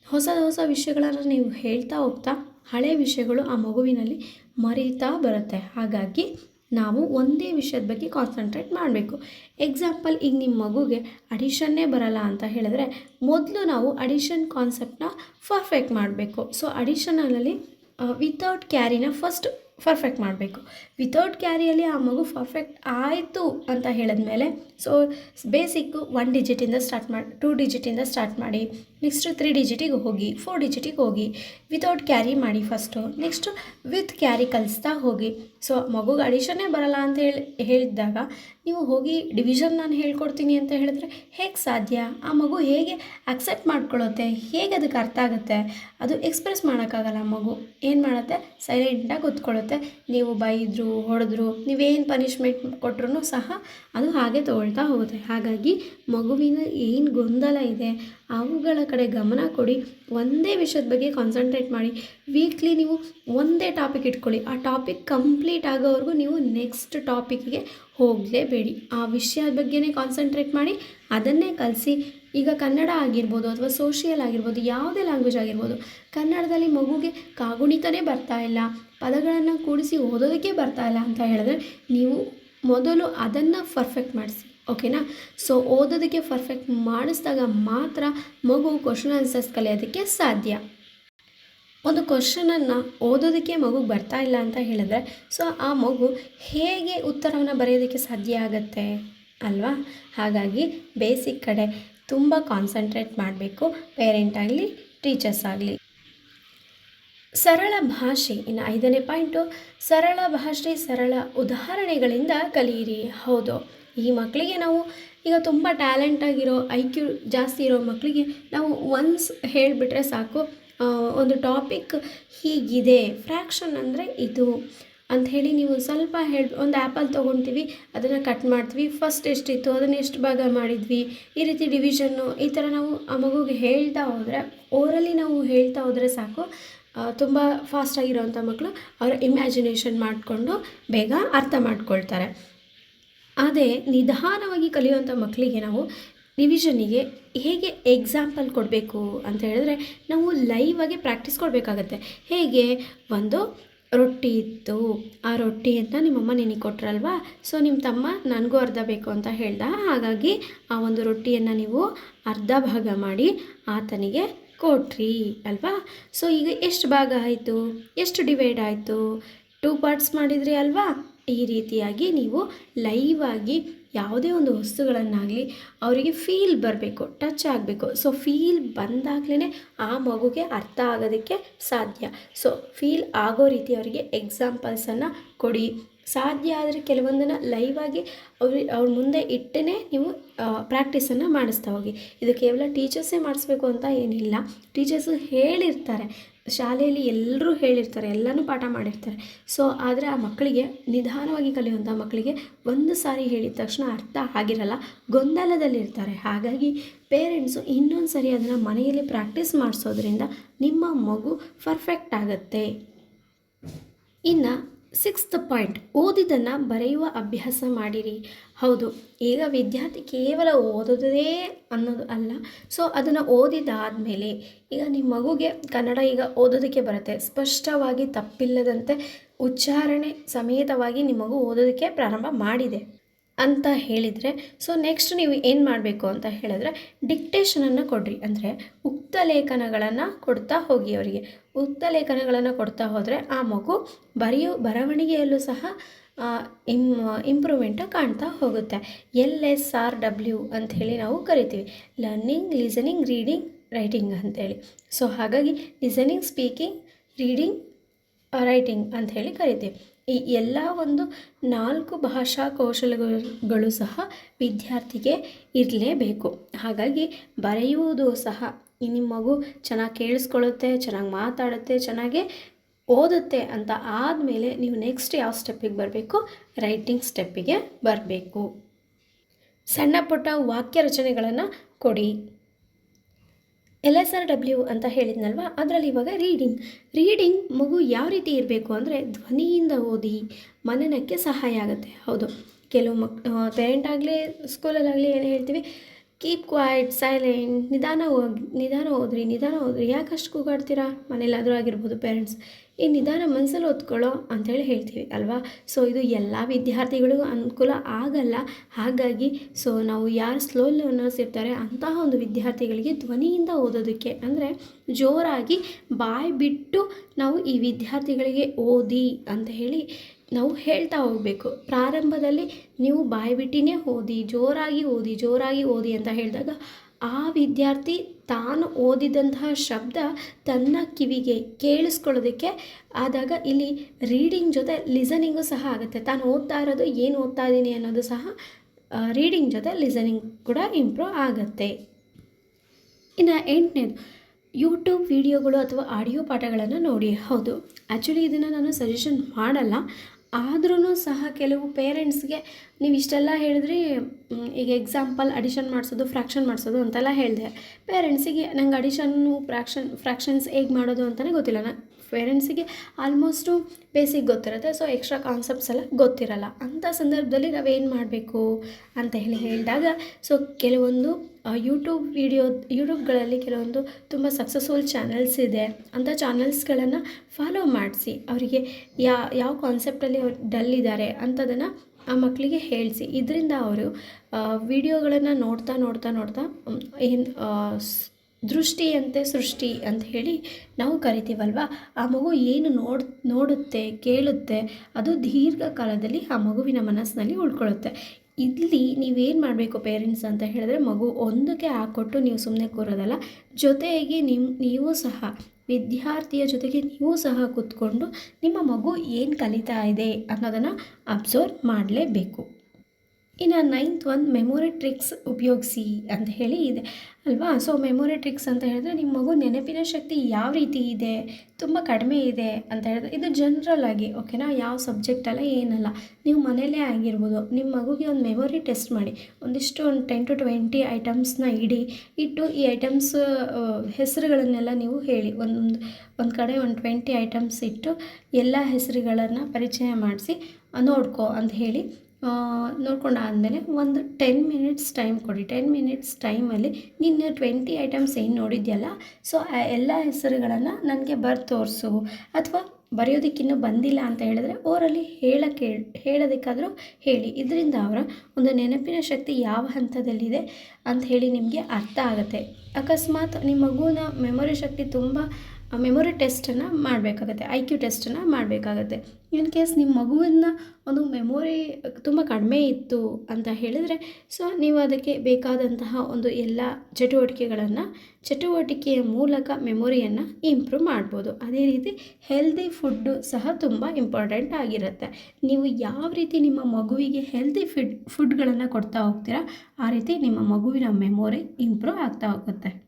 ಹೊಸ ಹೊಸ ವಿಷಯಗಳನ್ನು ನೀವು ಹೇಳ್ತಾ ಹೋಗ್ತಾ ಹಳೆ ವಿಷಯಗಳು ಆ ಮಗುವಿನಲ್ಲಿ ಮರೀತಾ ಬರುತ್ತೆ. ಹಾಗಾಗಿ ನಾವು ಒಂದೇ ವಿಷಯದ ಬಗ್ಗೆ ಕಾನ್ಸಂಟ್ರೇಟ್ ಮಾಡಬೇಕು. ಎಕ್ಸಾಂಪಲ್ ಈಗ ನಿಮ್ಮ ಮಗುಗೆ ಅಡಿಷನ್ನೇ ಬರಲ್ಲ ಅಂತ ಹೇಳಿದ್ರೆ ಮೊದಲು ನಾವು ಅಡಿಷನ್ ಕಾನ್ಸೆಪ್ಟನ್ನ ಪರ್ಫೆಕ್ಟ್ ಮಾಡಬೇಕು. ಸೊ ಅಡಿಷನಲ್ಲಿ ವಿತೌಟ್ ಕ್ಯಾರಿನ ಫಸ್ಟ್ ಪರ್ಫೆಕ್ಟ್ ಮಾಡಬೇಕು. ವಿತೌಟ್ ಕ್ಯಾರಿಯಲ್ಲಿ ಆ ಮಗು ಪರ್ಫೆಕ್ಟ್ ಆಯಿತು ಅಂತ ಹೇಳಿದ್ಮೇಲೆ ಸೊ ಬೇಸಿಕ್ಕು ಒನ್ ಡಿಜಿಟಿಂದ ಸ್ಟಾರ್ಟ್ ಮಾಡಿ ಟೂ ಡಿಜಿಟಿಂದ ಸ್ಟಾರ್ಟ್ ಮಾಡಿ ನೆಕ್ಸ್ಟ್ ತ್ರೀ ಡಿಜಿಟಿಗೆ ಹೋಗಿ ಫೋರ್ ಡಿಜಿಟಿಗೆ ಹೋಗಿ ವಿತೌಟ್ ಕ್ಯಾರಿ ಮಾಡಿ ಫಸ್ಟು ನೆಕ್ಸ್ಟು ವಿತ್ ಕ್ಯಾರಿ ಕಲಿಸ್ತಾ ಹೋಗಿ. ಸೊ ಮಗುಗೆ ಅಡಿಷನ್ನೇ ಬರಲ್ಲ ಅಂತ ಹೇಳಿ ಹೇಳಿದಾಗ ನೀವು ಹೋಗಿ ಡಿವಿಷನ್ ನಾನು ಹೇಳ್ಕೊಡ್ತೀನಿ ಅಂತ ಹೇಳಿದ್ರೆ, ಹೇಗೆ ಸಾಧ್ಯ? ಆ ಮಗು ಹೇಗೆ ಅಕ್ಸೆಪ್ಟ್ ಮಾಡ್ಕೊಳ್ಳುತ್ತೆ? ಹೇಗೆ ಅದಕ್ಕೆ ಅರ್ಥ ಆಗುತ್ತೆ? ಅದು ಎಕ್ಸ್ಪ್ರೆಸ್ ಮಾಡೋಕ್ಕಾಗಲ್ಲ ಮಗು. ಏನು ಮಾಡುತ್ತೆ? ಸೈಲೆಂಟಾಗಿ ಕೂತ್ಕೊಳ್ಳುತ್ತೆ. ನೀವು ಬೈದರು, ಹೊಡೆದ್ರು, ನೀವೇನು ಪನಿಷ್ಮೆಂಟ್ ಕೊಟ್ಟರು ಸಹ ಅದು ಹಾಗೆ ತೊಗೊಳ್ತಾ ಹೋಗುತ್ತೆ. ಹಾಗಾಗಿ ಮಗುವಿನ ಏನು ಗೊಂದಲ ಇದೆ? ಅವುಗಳ ಕಡೆ ಗಮನ ಕೊಡಿ, ಒಂದೇ ವಿಷಯದ ಬಗ್ಗೆ ಕಾನ್ಸಂಟ್ರೇಟ್ ಮಾಡಿ. ವೀಕ್ಲಿ ನೀವು ಒಂದೇ ಟಾಪಿಕ್ ಇಟ್ಕೊಳ್ಳಿ. ಆ ಟಾಪಿಕ್ ಕಂಪ್ಲೀಟ್ ಆಗೋವರೆಗೂ ನೀವು ನೆಕ್ಸ್ಟ್ ಟಾಪಿಕ್ಗೆ ಹೋಗಲೇಬೇಡಿ. ಆ ವಿಷಯದ ಬಗ್ಗೆನೇ ಕಾನ್ಸಂಟ್ರೇಟ್ ಮಾಡಿ, ಅದನ್ನೇ ಕಲಿಸಿ. ಈಗ ಕನ್ನಡ ಆಗಿರ್ಬೋದು ಅಥವಾ ಸೋಷಿಯಲ್ ಆಗಿರ್ಬೋದು, ಯಾವುದೇ ಲ್ಯಾಂಗ್ವೇಜ್ ಆಗಿರ್ಬೋದು, ಕನ್ನಡದಲ್ಲಿ ಮಗುಗೆ ಕಾಗುಣಿತನೇ ಬರ್ತಾ ಇಲ್ಲ, ಪದಗಳನ್ನು ಕೂಡಿಸಿ ಓದೋದಕ್ಕೆ ಬರ್ತಾ ಇಲ್ಲ ಅಂತ ಹೇಳಿದ್ರೆ, ನೀವು ಮೊದಲು ಅದನ್ನು ಪರ್ಫೆಕ್ಟ್ ಮಾಡಿಸಿ. ಓಕೆನಾ ಸೊ ಓದೋದಕ್ಕೆ ಪರ್ಫೆಕ್ಟ್ ಮಾಡಿಸಿದಾಗ ಮಾತ್ರ ಮಗು ಕ್ವಶನ್ ಆನ್ಸರ್ಸ್ ಕಲಿಯೋದಕ್ಕೆ ಸಾಧ್ಯ. ಒಂದು ಕ್ವಶನನ್ನು ಓದೋದಕ್ಕೆ ಮಗುಗೆ ಬರ್ತಾ ಇಲ್ಲ ಅಂತ ಹೇಳಿದ್ರೆ ಸೊ ಆ ಮಗು ಹೇಗೆ ಉತ್ತರವನ್ನು ಬರೆಯೋದಕ್ಕೆ ಸಾಧ್ಯ ಆಗುತ್ತೆ? ಅಲ್ವಾ? ಹಾಗಾಗಿ ಬೇಸಿಕ್ ಕಡೆ ತುಂಬ ಕಾನ್ಸಂಟ್ರೇಟ್ ಮಾಡಬೇಕು ಪೇರೆಂಟ್ ಆಗಲಿ ಟೀಚರ್ಸ್ ಆಗಲಿ. ಸರಳ ಭಾಷೆ, ಇನ್ನು ಐದನೇ ಪಾಯಿಂಟು ಸರಳ ಭಾಷೆ ಸರಳ ಉದಾಹರಣೆಗಳಿಂದ ಕಲಿಯಿರಿ. ಹೌದು. ಈ ಮಕ್ಕಳಿಗೆ ನಾವು ಈಗ ತುಂಬ ಟ್ಯಾಲೆಂಟಾಗಿರೋ ಐ ಕ್ಯೂ ಜಾಸ್ತಿ ಇರೋ ಮಕ್ಕಳಿಗೆ ನಾವು ಒನ್ಸ್ ಹೇಳಿಬಿಟ್ರೆ ಸಾಕು ಒಂದು ಟಾಪಿಕ್ ಹೀಗಿದೆ. ಫ್ರ್ಯಾಕ್ಷನ್ ಅಂದರೆ ಇದು ಅಂಥೇಳಿ ನೀವು ಸ್ವಲ್ಪ ಹೇಳಿ, ಒಂದು ಆ್ಯಪಲ್ ತೊಗೊತೀವಿ, ಅದನ್ನು ಕಟ್ ಮಾಡ್ತೀವಿ. ಫಸ್ಟ್ ಎಷ್ಟಿತ್ತು, ಅದನ್ನು ಎಷ್ಟು ಭಾಗ ಮಾಡಿದ್ವಿ, ಈ ರೀತಿ ಡಿವಿಷನ್ನು ಈ ಥರ ನಾವು ಆ ಮಗುಗೆ ಹೇಳ್ತಾ ಹೋದರೆ ಓರಲ್ಲಿ ನಾವು ಹೇಳ್ತಾ ಹೋದರೆ ಸಾಕು. ತುಂಬ ಫಾಸ್ಟಾಗಿರೋವಂಥ ಮಕ್ಕಳು ಅವರ ಇಮ್ಯಾಜಿನೇಷನ್ ಮಾಡಿಕೊಂಡು ಬೇಗ ಅರ್ಥ ಮಾಡ್ಕೊಳ್ತಾರೆ. ಅದೇ ನಿಧಾನವಾಗಿ ಕಲಿಯುವಂಥ ಮಕ್ಕಳಿಗೆ ನಾವು ರಿವಿಷನಿಗೆ ಹೇಗೆ ಎಕ್ಸಾಂಪಲ್ ಕೊಡಬೇಕು ಅಂತ ಹೇಳಿದ್ರೆ ನಾವು ಲೈವ್ ಆಗಿ ಪ್ರಾಕ್ಟೀಸ್ ಕೊಡಬೇಕಾಗತ್ತೆ. ಹೇಗೆ? ಒಂದು ರೊಟ್ಟಿ ಇತ್ತು. ಆ ರೊಟ್ಟಿಯನ್ನು ನಿಮ್ಮಮ್ಮ ನಿನಗೆ ಕೊಟ್ರಲ್ವಾ? ಸೊ ನಿಮ್ಮ ತಮ್ಮ ನನಗೂ ಅರ್ಧ ಬೇಕು ಅಂತ ಹೇಳ್ದ. ಹಾಗಾಗಿ ಆ ಒಂದು ರೊಟ್ಟಿಯನ್ನು ನೀವು ಅರ್ಧ ಭಾಗ ಮಾಡಿ ಆತನಿಗೆ ಕೊಟ್ರಿ, ಅಲ್ವಾ? ಸೊ ಈಗ ಎಷ್ಟು ಭಾಗ ಆಯಿತು? ಎಷ್ಟು ಡಿವೈಡ್ ಆಯಿತು? ಟೂ ಪಾರ್ಟ್ಸ್ ಮಾಡಿದ್ರಿ ಅಲ್ವಾ? ಈ ರೀತಿಯಾಗಿ ನೀವು ಲೈವ್ ಆಗಿ ಯಾವುದೇ ಒಂದು ವಸ್ತುಗಳನ್ನಾಗಲಿ ಅವರಿಗೆ ಫೀಲ್ ಬರಬೇಕು ಟಚ್ ಆಗಬೇಕು. ಸೊ ಫೀಲ್ ಬಂದಾಗಲೇ ಆ ಮಗುಗೆ ಅರ್ಥ ಆಗೋದಕ್ಕೆ ಸಾಧ್ಯ. ಸೊ ಫೀಲ್ ಆಗೋ ರೀತಿ ಅವರಿಗೆ ಎಕ್ಸಾಂಪಲ್ಸನ್ನು ಕೊಡಿ. ಸಾಧ್ಯ ಆದರೆ ಕೆಲವೊಂದನ್ನು ಲೈವ್ ಆಗಿ ಅವ್ರ ಅವ್ರ ಮುಂದೆ ಇಟ್ಟೇ ನೀವು ಪ್ರಾಕ್ಟೀಸನ್ನು ಮಾಡಿಸ್ತಾ ಹೋಗಿ. ಇದು ಕೇವಲ ಟೀಚರ್ಸೇ ಮಾಡಿಸ್ಬೇಕು ಅಂತ ಏನಿಲ್ಲ. ಟೀಚರ್ಸು ಹೇಳಿರ್ತಾರೆ. ಶಾಲೆಯಲ್ಲಿ ಎಲ್ಲರೂ ಹೇಳಿರ್ತಾರೆ, ಎಲ್ಲನೂ ಪಾಠ ಮಾಡಿರ್ತಾರೆ. ಸೊ ಆದರೆ ಆ ಮಕ್ಕಳಿಗೆ ನಿಧಾನವಾಗಿ ಕಲಿಯುವಂಥ ಮಕ್ಕಳಿಗೆ ಒಂದು ಸಾರಿ ಹೇಳಿದ ತಕ್ಷಣ ಅರ್ಥ ಆಗಿರಲ್ಲ. ಗೊಂದಲದಲ್ಲಿರ್ತಾರೆ. ಹಾಗಾಗಿ ಪೇರೆಂಟ್ಸು ಇನ್ನೊಂದು ಸರಿ ಅದನ್ನು ಮನೆಯಲ್ಲಿ ಪ್ರಾಕ್ಟೀಸ್ ಮಾಡಿಸೋದ್ರಿಂದ ನಿಮ್ಮ ಮಗು ಪರ್ಫೆಕ್ಟ್ ಆಗುತ್ತೆ. ಇನ್ನು ಸಿಕ್ಸ್ತ್ ಪಾಯಿಂಟ್ ಓದಿದ್ದನ್ನು ಬರೆಯುವ ಅಭ್ಯಾಸ ಮಾಡಿರಿ. ಹೌದು, ಈಗ ವಿದ್ಯಾರ್ಥಿ ಕೇವಲ ಓದೋದೇ ಅನ್ನೋದು ಅಲ್ಲ. ಸೊ ಅದನ್ನು ಓದಿದಾದಮೇಲೆ ಈಗ ನಿಮ್ಮ ಮಗುಗೆ ಕನ್ನಡ ಈಗ ಓದೋದಕ್ಕೆ ಬರುತ್ತೆ. ಸ್ಪಷ್ಟವಾಗಿ ತಪ್ಪಿಲ್ಲದಂತೆ ಉಚ್ಚಾರಣೆ ಸಮೇತವಾಗಿ ನಿಮ್ಮ ಮಗು ಓದೋದಕ್ಕೆ ಪ್ರಾರಂಭ ಮಾಡಿದೆ. ಅಂತ ಹೇಳಿದರೆ ಸೊ ನೆಕ್ಸ್ಟ್ ನೀವು ಏನು ಮಾಡಬೇಕು ಅಂತ ಹೇಳಿದ್ರೆ ಡಿಕ್ಟೇಷನನ್ನು ಕೊಡ್ರಿ. ಅಂದರೆ ಉಕ್ತ ಲೇಖನಗಳನ್ನು ಕೊಡ್ತಾ ಹೋಗಿ ಅವರಿಗೆ ಉಕ್ತ ಲೇಖನಗಳನ್ನು ಕೊಡ್ತಾ ಹೋದರೆ ಆ ಮಗು ಬರೆಯೋ, ಬರವಣಿಗೆಯಲ್ಲೂ ಸಹ ಇಮ್ ಇಂಪ್ರೂವ್ಮೆಂಟ್ ಕಾಣ್ತಾ ಹೋಗುತ್ತೆ. ಎಲ್ ಎಸ್ ಆರ್ ಡಬ್ಲ್ಯೂ ಅಂಥೇಳಿ ನಾವು ಕರಿತೀವಿ. ಲರ್ನಿಂಗ್ ಲಿಸನಿಂಗ್ ರೀಡಿಂಗ್ ರೈಟಿಂಗ್ ಅಂಥೇಳಿ ಸೊ ಹಾಗಾಗಿ ಲಿಸನಿಂಗ್ ಸ್ಪೀಕಿಂಗ್ ರೀಡಿಂಗ್ ರೈಟಿಂಗ್ ಅಂಥೇಳಿ ಕರಿತೀವಿ. ಈ ಎಲ್ಲ ಒಂದು ನಾಲ್ಕು ಭಾಷಾ ಕೌಶಲಗಳು ಸಹ ವಿದ್ಯಾರ್ಥಿಗೆ ಇರಲೇಬೇಕು. ಹಾಗಾಗಿ ಬರೆಯುವುದು ಸಹ ನಿಮ್ಮ ಮಗು ಚೆನ್ನಾಗಿ ಕೇಳಿಸ್ಕೊಳ್ಳುತ್ತೆ, ಚೆನ್ನಾಗಿ ಮಾತಾಡುತ್ತೆ, ಚೆನ್ನಾಗಿ ಓದುತ್ತೆ ಅಂತ ಆದಮೇಲೆ ನೀವು ನೆಕ್ಸ್ಟ್ ಯಾವ ಸ್ಟೆಪ್ಪಿಗೆ ಬರಬೇಕು? ರೈಟಿಂಗ್ ಸ್ಟೆಪ್ಪಿಗೆ ಬರಬೇಕು. ಸಣ್ಣ ಪುಟ್ಟ ವಾಕ್ಯ ರಚನೆಗಳನ್ನು ಕೊಡಿ. ಎಲ್ ಎಸ್ ಆರ್ ಡಬ್ಲ್ಯೂ ಅಂತ ಹೇಳಿದ್ನಲ್ವ? ಅದರಲ್ಲಿ ಇವಾಗ ರೀಡಿಂಗ್ ರೀಡಿಂಗ್ ಮಗು ಯಾವ ರೀತಿ ಇರಬೇಕು ಅಂದರೆ ಧ್ವನಿಯಿಂದ ಓದಿ ಮನನಕ್ಕೆ ಸಹಾಯ ಆಗುತ್ತೆ. ಹೌದು. ಕೆಲವು ಮಕ್ ಪೇರೆಂಟ್ ಆಗಲಿ ಸ್ಕೂಲಲ್ಲಾಗಲಿ ಏನು ಹೇಳ್ತೀವಿ? ಕೀಪ್ ಕ್ವೈಟ್ ಸೈಲೆಂಟ್ ನಿಧಾನ ಹೋಗಿ ನಿಧಾನ ಓದ್ರಿ ನಿಧಾನ ಓದ್ರಿ. ಯಾಕೆ ಕೂಗಾಡ್ತೀರಾ? ಮನೇಲಾದರೂ ಆಗಿರ್ಬೋದು ಪೇರೆಂಟ್ಸ್ ಈ ನಿಧಾನ ಮನಸ್ಸಲ್ಲಿ ಓದ್ಕೊಳ್ಳೋ ಅಂಥೇಳಿ ಹೇಳ್ತೀವಿ ಅಲ್ವಾ? ಸೊ ಇದು ಎಲ್ಲ ವಿದ್ಯಾರ್ಥಿಗಳಿಗೂ ಅನುಕೂಲ ಆಗಲ್ಲ. ಹಾಗಾಗಿ ಸೊ ನಾವು ಯಾರು ಸ್ಲೋ ಲರ್ನರ್ಸ್ ಇರ್ತಾರೆ ಅಂತಹ ಒಂದು ವಿದ್ಯಾರ್ಥಿಗಳಿಗೆ ಧ್ವನಿಯಿಂದ ಓದೋದಕ್ಕೆ ಅಂದರೆ ಜೋರಾಗಿ ಬಾಯಿ ಬಿಟ್ಟು ನಾವು ಈ ವಿದ್ಯಾರ್ಥಿಗಳಿಗೆ ಓದಿ ಅಂತ ಹೇಳಿ ನಾವು ಹೇಳ್ತಾ ಹೋಗಬೇಕು. ಪ್ರಾರಂಭದಲ್ಲಿ ನೀವು ಬಾಯಿ ಬಿಟ್ಟಿನೇ ಓದಿ, ಜೋರಾಗಿ ಓದಿ ಜೋರಾಗಿ ಓದಿ ಅಂತ ಹೇಳಿದಾಗ ಆ ವಿದ್ಯಾರ್ಥಿ ತಾನು ಓದಿದಂತಹ ಶಬ್ದ ತನ್ನ ಕಿವಿಗೆ ಕೇಳಿಸ್ಕೊಳ್ಳೋದಕ್ಕೆ ಆದಾಗ ಇಲ್ಲಿ ರೀಡಿಂಗ್ ಜೊತೆ ಲಿಸನಿಂಗು ಸಹ ಆಗುತ್ತೆ. ತಾನು ಓದ್ತಾ ಇರೋದು ಏನು ಓದ್ತಾ ಇದ್ದೀನಿ ಅನ್ನೋದು ಸಹ ರೀಡಿಂಗ್ ಜೊತೆ ಲಿಸನಿಂಗ್ ಕೂಡ ಇಂಪ್ರೂವ್ ಆಗುತ್ತೆ. ಇನ್ನು ಎಂಟನೇದು ಯೂಟ್ಯೂಬ್ ವಿಡಿಯೋಗಳು ಅಥವಾ ಆಡಿಯೋ ಪಾಠಗಳನ್ನು ನೋಡಿ. ಹೌದು ಆ್ಯಕ್ಚುಲಿ ಇದನ್ನು ನಾನು ಸಜೆಷನ್ ಮಾಡಲ್ಲ. ಆದ್ರೂ ಸಹ ಕೆಲವು ಪೇರೆಂಟ್ಸ್ಗೆ ನೀವು ಇಷ್ಟೆಲ್ಲ ಹೇಳಿದ್ರಿ ಈಗ ಎಕ್ಸಾಂಪಲ್ ಅಡಿಷನ್ ಮಾಡಿಸೋದು ಫ್ರ್ಯಾಕ್ಷನ್ ಮಾಡಿಸೋದು ಅಂತೆಲ್ಲ ಹೇಳಿದೆ. ಪೇರೆಂಟ್ಸಿಗೆ ನಂಗೆ ಅಡಿಷನ್ನು ಫ್ರ್ಯಾಕ್ಷನ್ ಫ್ರ್ಯಾಕ್ಷನ್ಸ್ ಹೇಗೆ ಮಾಡೋದು ಅಂತಲೇ ಗೊತ್ತಿಲ್ಲ. ನಾ, ಪೇರೆಂಟ್ಸಿಗೆ ಆಲ್ಮೋಸ್ಟು ಬೇಸಿಕ್ ಗೊತ್ತಿರುತ್ತೆ ಸೊ ಎಕ್ಸ್ಟ್ರಾ ಕಾನ್ಸೆಪ್ಟ್ಸ್ ಎಲ್ಲ ಗೊತ್ತಿರಲ್ಲ. ಅಂಥ ಸಂದರ್ಭದಲ್ಲಿ ನಾವೇನು ಮಾಡಬೇಕು ಅಂತ ಹೇಳಿ ಹೇಳಿದಾಗ ಸೊ ಕೆಲವೊಂದು ಯೂಟ್ಯೂಬ್ ವಿಡಿಯೋ ಯೂಟ್ಯೂಬ್ಗಳಲ್ಲಿ ಕೆಲವೊಂದು ತುಂಬ ಸಕ್ಸಸ್ಫುಲ್ ಚಾನಲ್ಸ್ ಇದೆ. ಅಂಥ ಚಾನಲ್ಸ್ಗಳನ್ನು ಫಾಲೋ ಮಾಡಿಸಿ. ಅವರಿಗೆ ಯಾವ ಕಾನ್ಸೆಪ್ಟಲ್ಲಿ ಅವ್ರು ಡಲ್ ಇದ್ದಾರೆ ಅಂಥದನ್ನು ಆ ಮಕ್ಕಳಿಗೆ ಹೇಳಿಸಿ. ಇದರಿಂದ ಅವರು ವಿಡಿಯೋಗಳನ್ನು ನೋಡ್ತಾ ನೋಡ್ತಾ ನೋಡ್ತಾ ಏನು ದೃಷ್ಟಿಯಂತೆ ಸೃಷ್ಟಿ ಅಂತ ಹೇಳಿ ನಾವು ಕರಿತೀವಲ್ವ? ಆ ಮಗು ಏನು ನೋಡ್, ನೋಡುತ್ತೆ, ಕೇಳುತ್ತೆ, ಅದು ದೀರ್ಘಕಾಲದಲ್ಲಿ ಆ ಮಗುವಿನ ಮನಸ್ಸಿನಲ್ಲಿ ಉಳ್ಕೊಳ್ಳುತ್ತೆ. ಇಲ್ಲಿ ನೀವೇನು ಮಾಡಬೇಕು ಪೇರೆಂಟ್ಸ್ ಅಂತ ಹೇಳಿದ್ರೆ ಮಗು ಒಂದಕ್ಕೆ ಹಾಕ್ಕೊಟ್ಟು ನೀವು ಸುಮ್ಮನೆ ಕೂರೋದಲ್ಲ, ಜೊತೆಗೆ ನಿಮ್ಮ ನೀವು ಸಹ, ವಿದ್ಯಾರ್ಥಿಯ ಜೊತೆಗೆ ನೀವು ಸಹ ಕೂತ್ಕೊಂಡು ನಿಮ್ಮ ಮಗು ಏನು ಕಲಿತಾ ಇದೆ ಅನ್ನೋದನ್ನು ಅಬ್ಸರ್ವ್ ಮಾಡಲೇಬೇಕು. ಇನ್ನು ನೈನ್ತ್ ಒಂದು ಮೆಮೊರಿ ಟ್ರಿಕ್ಸ್ ಉಪಯೋಗಿಸಿ ಅಂತ ಹೇಳಿ ಇದೆ, ಅಲ್ವಾ? ಸೊ ಮೆಮೊರಿ ಟ್ರಿಕ್ಸ್ ಅಂತ ಹೇಳಿದ್ರೆ ನಿಮ್ಮ ಮಗು ನೆನಪಿನ ಶಕ್ತಿ ಯಾವ ರೀತಿ ಇದೆ, ತುಂಬ ಕಡಿಮೆ ಇದೆ ಅಂತ ಹೇಳಿದ್ರೆ ಇದು ಜನ್ರಲ್ ಆಗಿ ಓಕೆನಾ ಯಾವ ಸಬ್ಜೆಕ್ಟಲ್ಲ ಏನಲ್ಲ. ನೀವು ಮನೆಯಲ್ಲೇ ಆಗಿರ್ಬೋದು. ನಿಮ್ಮ ಮಗುಗೆ ಒಂದು ಮೆಮೊರಿ ಟೆಸ್ಟ್ ಮಾಡಿ. ಒಂದಿಷ್ಟು ಒಂದು ಟೆನ್ ಟು ಟ್ವೆಂಟಿ ಐಟಮ್ಸ್ನ ಇಡಿ. ಇಟ್ಟು ಈ ಐಟಮ್ಸ್ ಹೆಸರುಗಳನ್ನೆಲ್ಲ ನೀವು ಹೇಳಿ. ಒಂದು ಒಂದು ಕಡೆ ಒಂದು ಟ್ವೆಂಟಿ ಐಟಮ್ಸ್ ಇಟ್ಟು ಎಲ್ಲ ಹೆಸರುಗಳನ್ನು ಪರಿಚಯ ಮಾಡಿಸಿ, ನೋಡ್ಕೋ ಅಂತ ಹೇಳಿ ನೋಡ್ಕೊಂಡಾದಮೇಲೆ ಒಂದು ಟೆನ್ ಮಿನಿಟ್ಸ್ ಟೈಮ್ ಕೊಡಿ. ಟೆನ್ ಮಿನಿಟ್ಸ್ ಟೈಮಲ್ಲಿ ನೀನು ಟ್ವೆಂಟಿ ಐಟಮ್ಸ್ ಏನು ನೋಡಿದ್ಯಲ್ಲ ಸೊ ಎಲ್ಲ ಹೆಸರುಗಳನ್ನು ನನಗೆ ಬರೆದು ತೋರಿಸು. ಅಥವಾ ಬರೆಯೋದಕ್ಕಿನ್ನೂ ಬಂದಿಲ್ಲ ಅಂತ ಹೇಳಿದ್ರೆ ಓರಲ್ಲಿ ಹೇಳಕ್ಕೆ ಹೇಳೋದಕ್ಕಾದರೂ ಹೇಳಿ. ಇದರಿಂದ ಅವರ ಒಂದು ನೆನಪಿನ ಶಕ್ತಿ ಯಾವ ಹಂತದಲ್ಲಿದೆ ಅಂತ ಹೇಳಿ ನಿಮಗೆ ಅರ್ಥ ಆಗುತ್ತೆ. ಅಕಸ್ಮಾತ್ ನಿಮ್ಮ ಮಗುವಿನ ಮೆಮೊರಿ ಶಕ್ತಿ ತುಂಬ ಮೆಮೊರಿ ಟೆಸ್ಟನ್ನು ಮಾಡಬೇಕಾಗತ್ತೆ ಐ ಕ್ಯೂ ಟೆಸ್ಟನ್ನು ಮಾಡಬೇಕಾಗತ್ತೆ. ಇನ್ ಕೇಸ್ ನಿಮ್ಮ ಮಗುವಿನ ಒಂದು ಮೆಮೊರಿ ತುಂಬ ಕಡಿಮೆ ಇತ್ತು ಅಂತ ಹೇಳಿದರೆ ಸೊ ನೀವು ಅದಕ್ಕೆ ಬೇಕಾದಂತಹ ಒಂದು ಎಲ್ಲ ಚಟುವಟಿಕೆಗಳನ್ನು, ಚಟುವಟಿಕೆಯ ಮೂಲಕ ಮೆಮೊರಿಯನ್ನು ಇಂಪ್ರೂವ್ ಮಾಡ್ಬೋದು. ಅದೇ ರೀತಿ ಹೆಲ್ದಿ ಫುಡ್ಡು ಸಹ ತುಂಬ ಇಂಪಾರ್ಟೆಂಟ್ ಆಗಿರುತ್ತೆ. ನೀವು ಯಾವ ರೀತಿ ನಿಮ್ಮ ಮಗುವಿಗೆ ಹೆಲ್ದಿ ಫುಡ್ ಫುಡ್ಗಳನ್ನು ಕೊಡ್ತಾ ಹೋಗ್ತೀರಾ, ಆ ರೀತಿ ನಿಮ್ಮ ಮಗುವಿನ ಮೆಮೊರಿ ಇಂಪ್ರೂವ್ ಆಗ್ತಾ ಹೋಗುತ್ತೆ.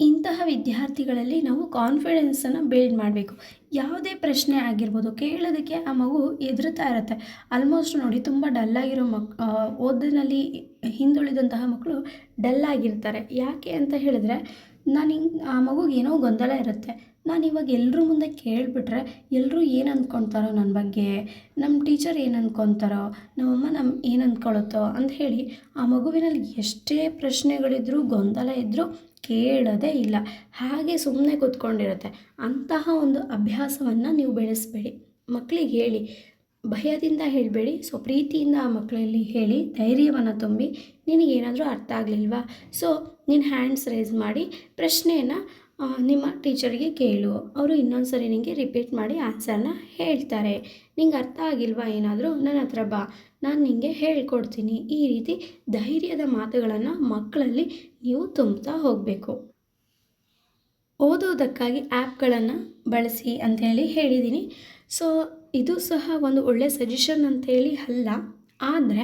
ಇಂತಹ ವಿದ್ಯಾರ್ಥಿಗಳಲ್ಲಿ ನಾವು ಕಾನ್ಫಿಡೆನ್ಸನ್ನು ಬಿಲ್ಡ್ ಮಾಡಬೇಕು. ಯಾವುದೇ ಪ್ರಶ್ನೆ ಆಗಿರ್ಬೋದು, ಕೇಳೋದಕ್ಕೆ ಆ ಮಗು ಎದುರುತ್ತಾ ಇರುತ್ತೆ. ಆಲ್ಮೋಸ್ಟ್ ನೋಡಿ ತುಂಬ ಡಲ್ಲಾಗಿರೋ ಮಕ್ ಓದಿನಲ್ಲಿ ಹಿಂದುಳಿದಂತಹ ಮಕ್ಕಳು ಡಲ್ಲಾಗಿರ್ತಾರೆ ಯಾಕೆ ಅಂತ ಹೇಳಿದ್ರೆ ನಾನು ಹಿಂಗೆ, ಆ ಮಗುಗೆ ಏನೋ ಗೊಂದಲ ಇರುತ್ತೆ. ನಾನು ಇವಾಗ ಎಲ್ಲರ ಮುಂದೆ ಕೇಳಿಬಿಟ್ರೆ ಎಲ್ಲರೂ ಏನು ಅಂದ್ಕೊಳ್ತಾರೋ ನನ್ನ ಬಗ್ಗೆ ನಮ್ಮ ಟೀಚರ್ ಏನು ಅಂದ್ಕೊತಾರೋ ನಮ್ಮಮ್ಮ ನಮ್ಮ ಏನು ಅಂದ್ಕೊಳ್ಳುತ್ತೋ ಅಂತ ಹೇಳಿ ಆ ಮಗುವಿನಲ್ಲಿ ಎಷ್ಟೇ ಪ್ರಶ್ನೆಗಳಿದ್ದರೂ ಗೊಂದಲ ಇದ್ದರೂ ಕೇಳೋದೇ ಇಲ್ಲ. ಹಾಗೆ ಸುಮ್ಮನೆ ಕೂತ್ಕೊಂಡಿರುತ್ತೆ. ಅಂತಹ ಒಂದು ಅಭ್ಯಾಸವನ್ನು ನೀವು ಬೆಳೆಸಬೇಡಿ. ಮಕ್ಕಳಿಗೆ ಹೇಳಿ ಭಯದಿಂದ ಹೇಳಬೇಡಿ. ಸೊ, ಪ್ರೀತಿಯಿಂದ ಆ ಮಕ್ಕಳಲ್ಲಿ ಹೇಳಿ, ಧೈರ್ಯವನ್ನು ತುಂಬಿ, ನಿನಗೇನಾದರೂ ಅರ್ಥ ಆಗಲಿಲ್ವಾ? ಸೊ ನಿನ್ನ ಹ್ಯಾಂಡ್ಸ್ ರೈಸ್ ಮಾಡಿ, ಪ್ರಶ್ನೆಯನ್ನು ನಿಮ್ಮ ಟೀಚರ್ಗೆ ಕೇಳು. ಅವರು ಇನ್ನೊಂದು ಸರಿ ನಿನಗೆ ರಿಪೀಟ್ ಮಾಡಿ ಆನ್ಸರ್ನ ಹೇಳ್ತಾರೆ. ನಿಂಗೆ ಅರ್ಥ ಆಗಿಲ್ವಾ ಏನಾದರೂ ನನ್ನ ಹತ್ರ ಬಾ. ನಾನು ನಿಮಗೆ ಹೇಳ್ಕೊಡ್ತೀನಿ. ಈ ರೀತಿ ಧೈರ್ಯದ ಮಾತುಗಳನ್ನು ಮಕ್ಕಳಲ್ಲಿ ನೀವು ತುಂಬ್ತಾ ಹೋಗಬೇಕು. ಓದೋದಕ್ಕಾಗಿ ಆ್ಯಪ್ಗಳನ್ನು ಬಳಸಿ ಅಂಥೇಳಿ ಹೇಳಿದ್ದೀನಿ ಸೊ ಇದು ಸಹ ಒಂದು ಒಳ್ಳೆಯ ಸಜೆಷನ್ ಅಂತೇಳಿ ಅಲ್ಲ. ಆದರೆ,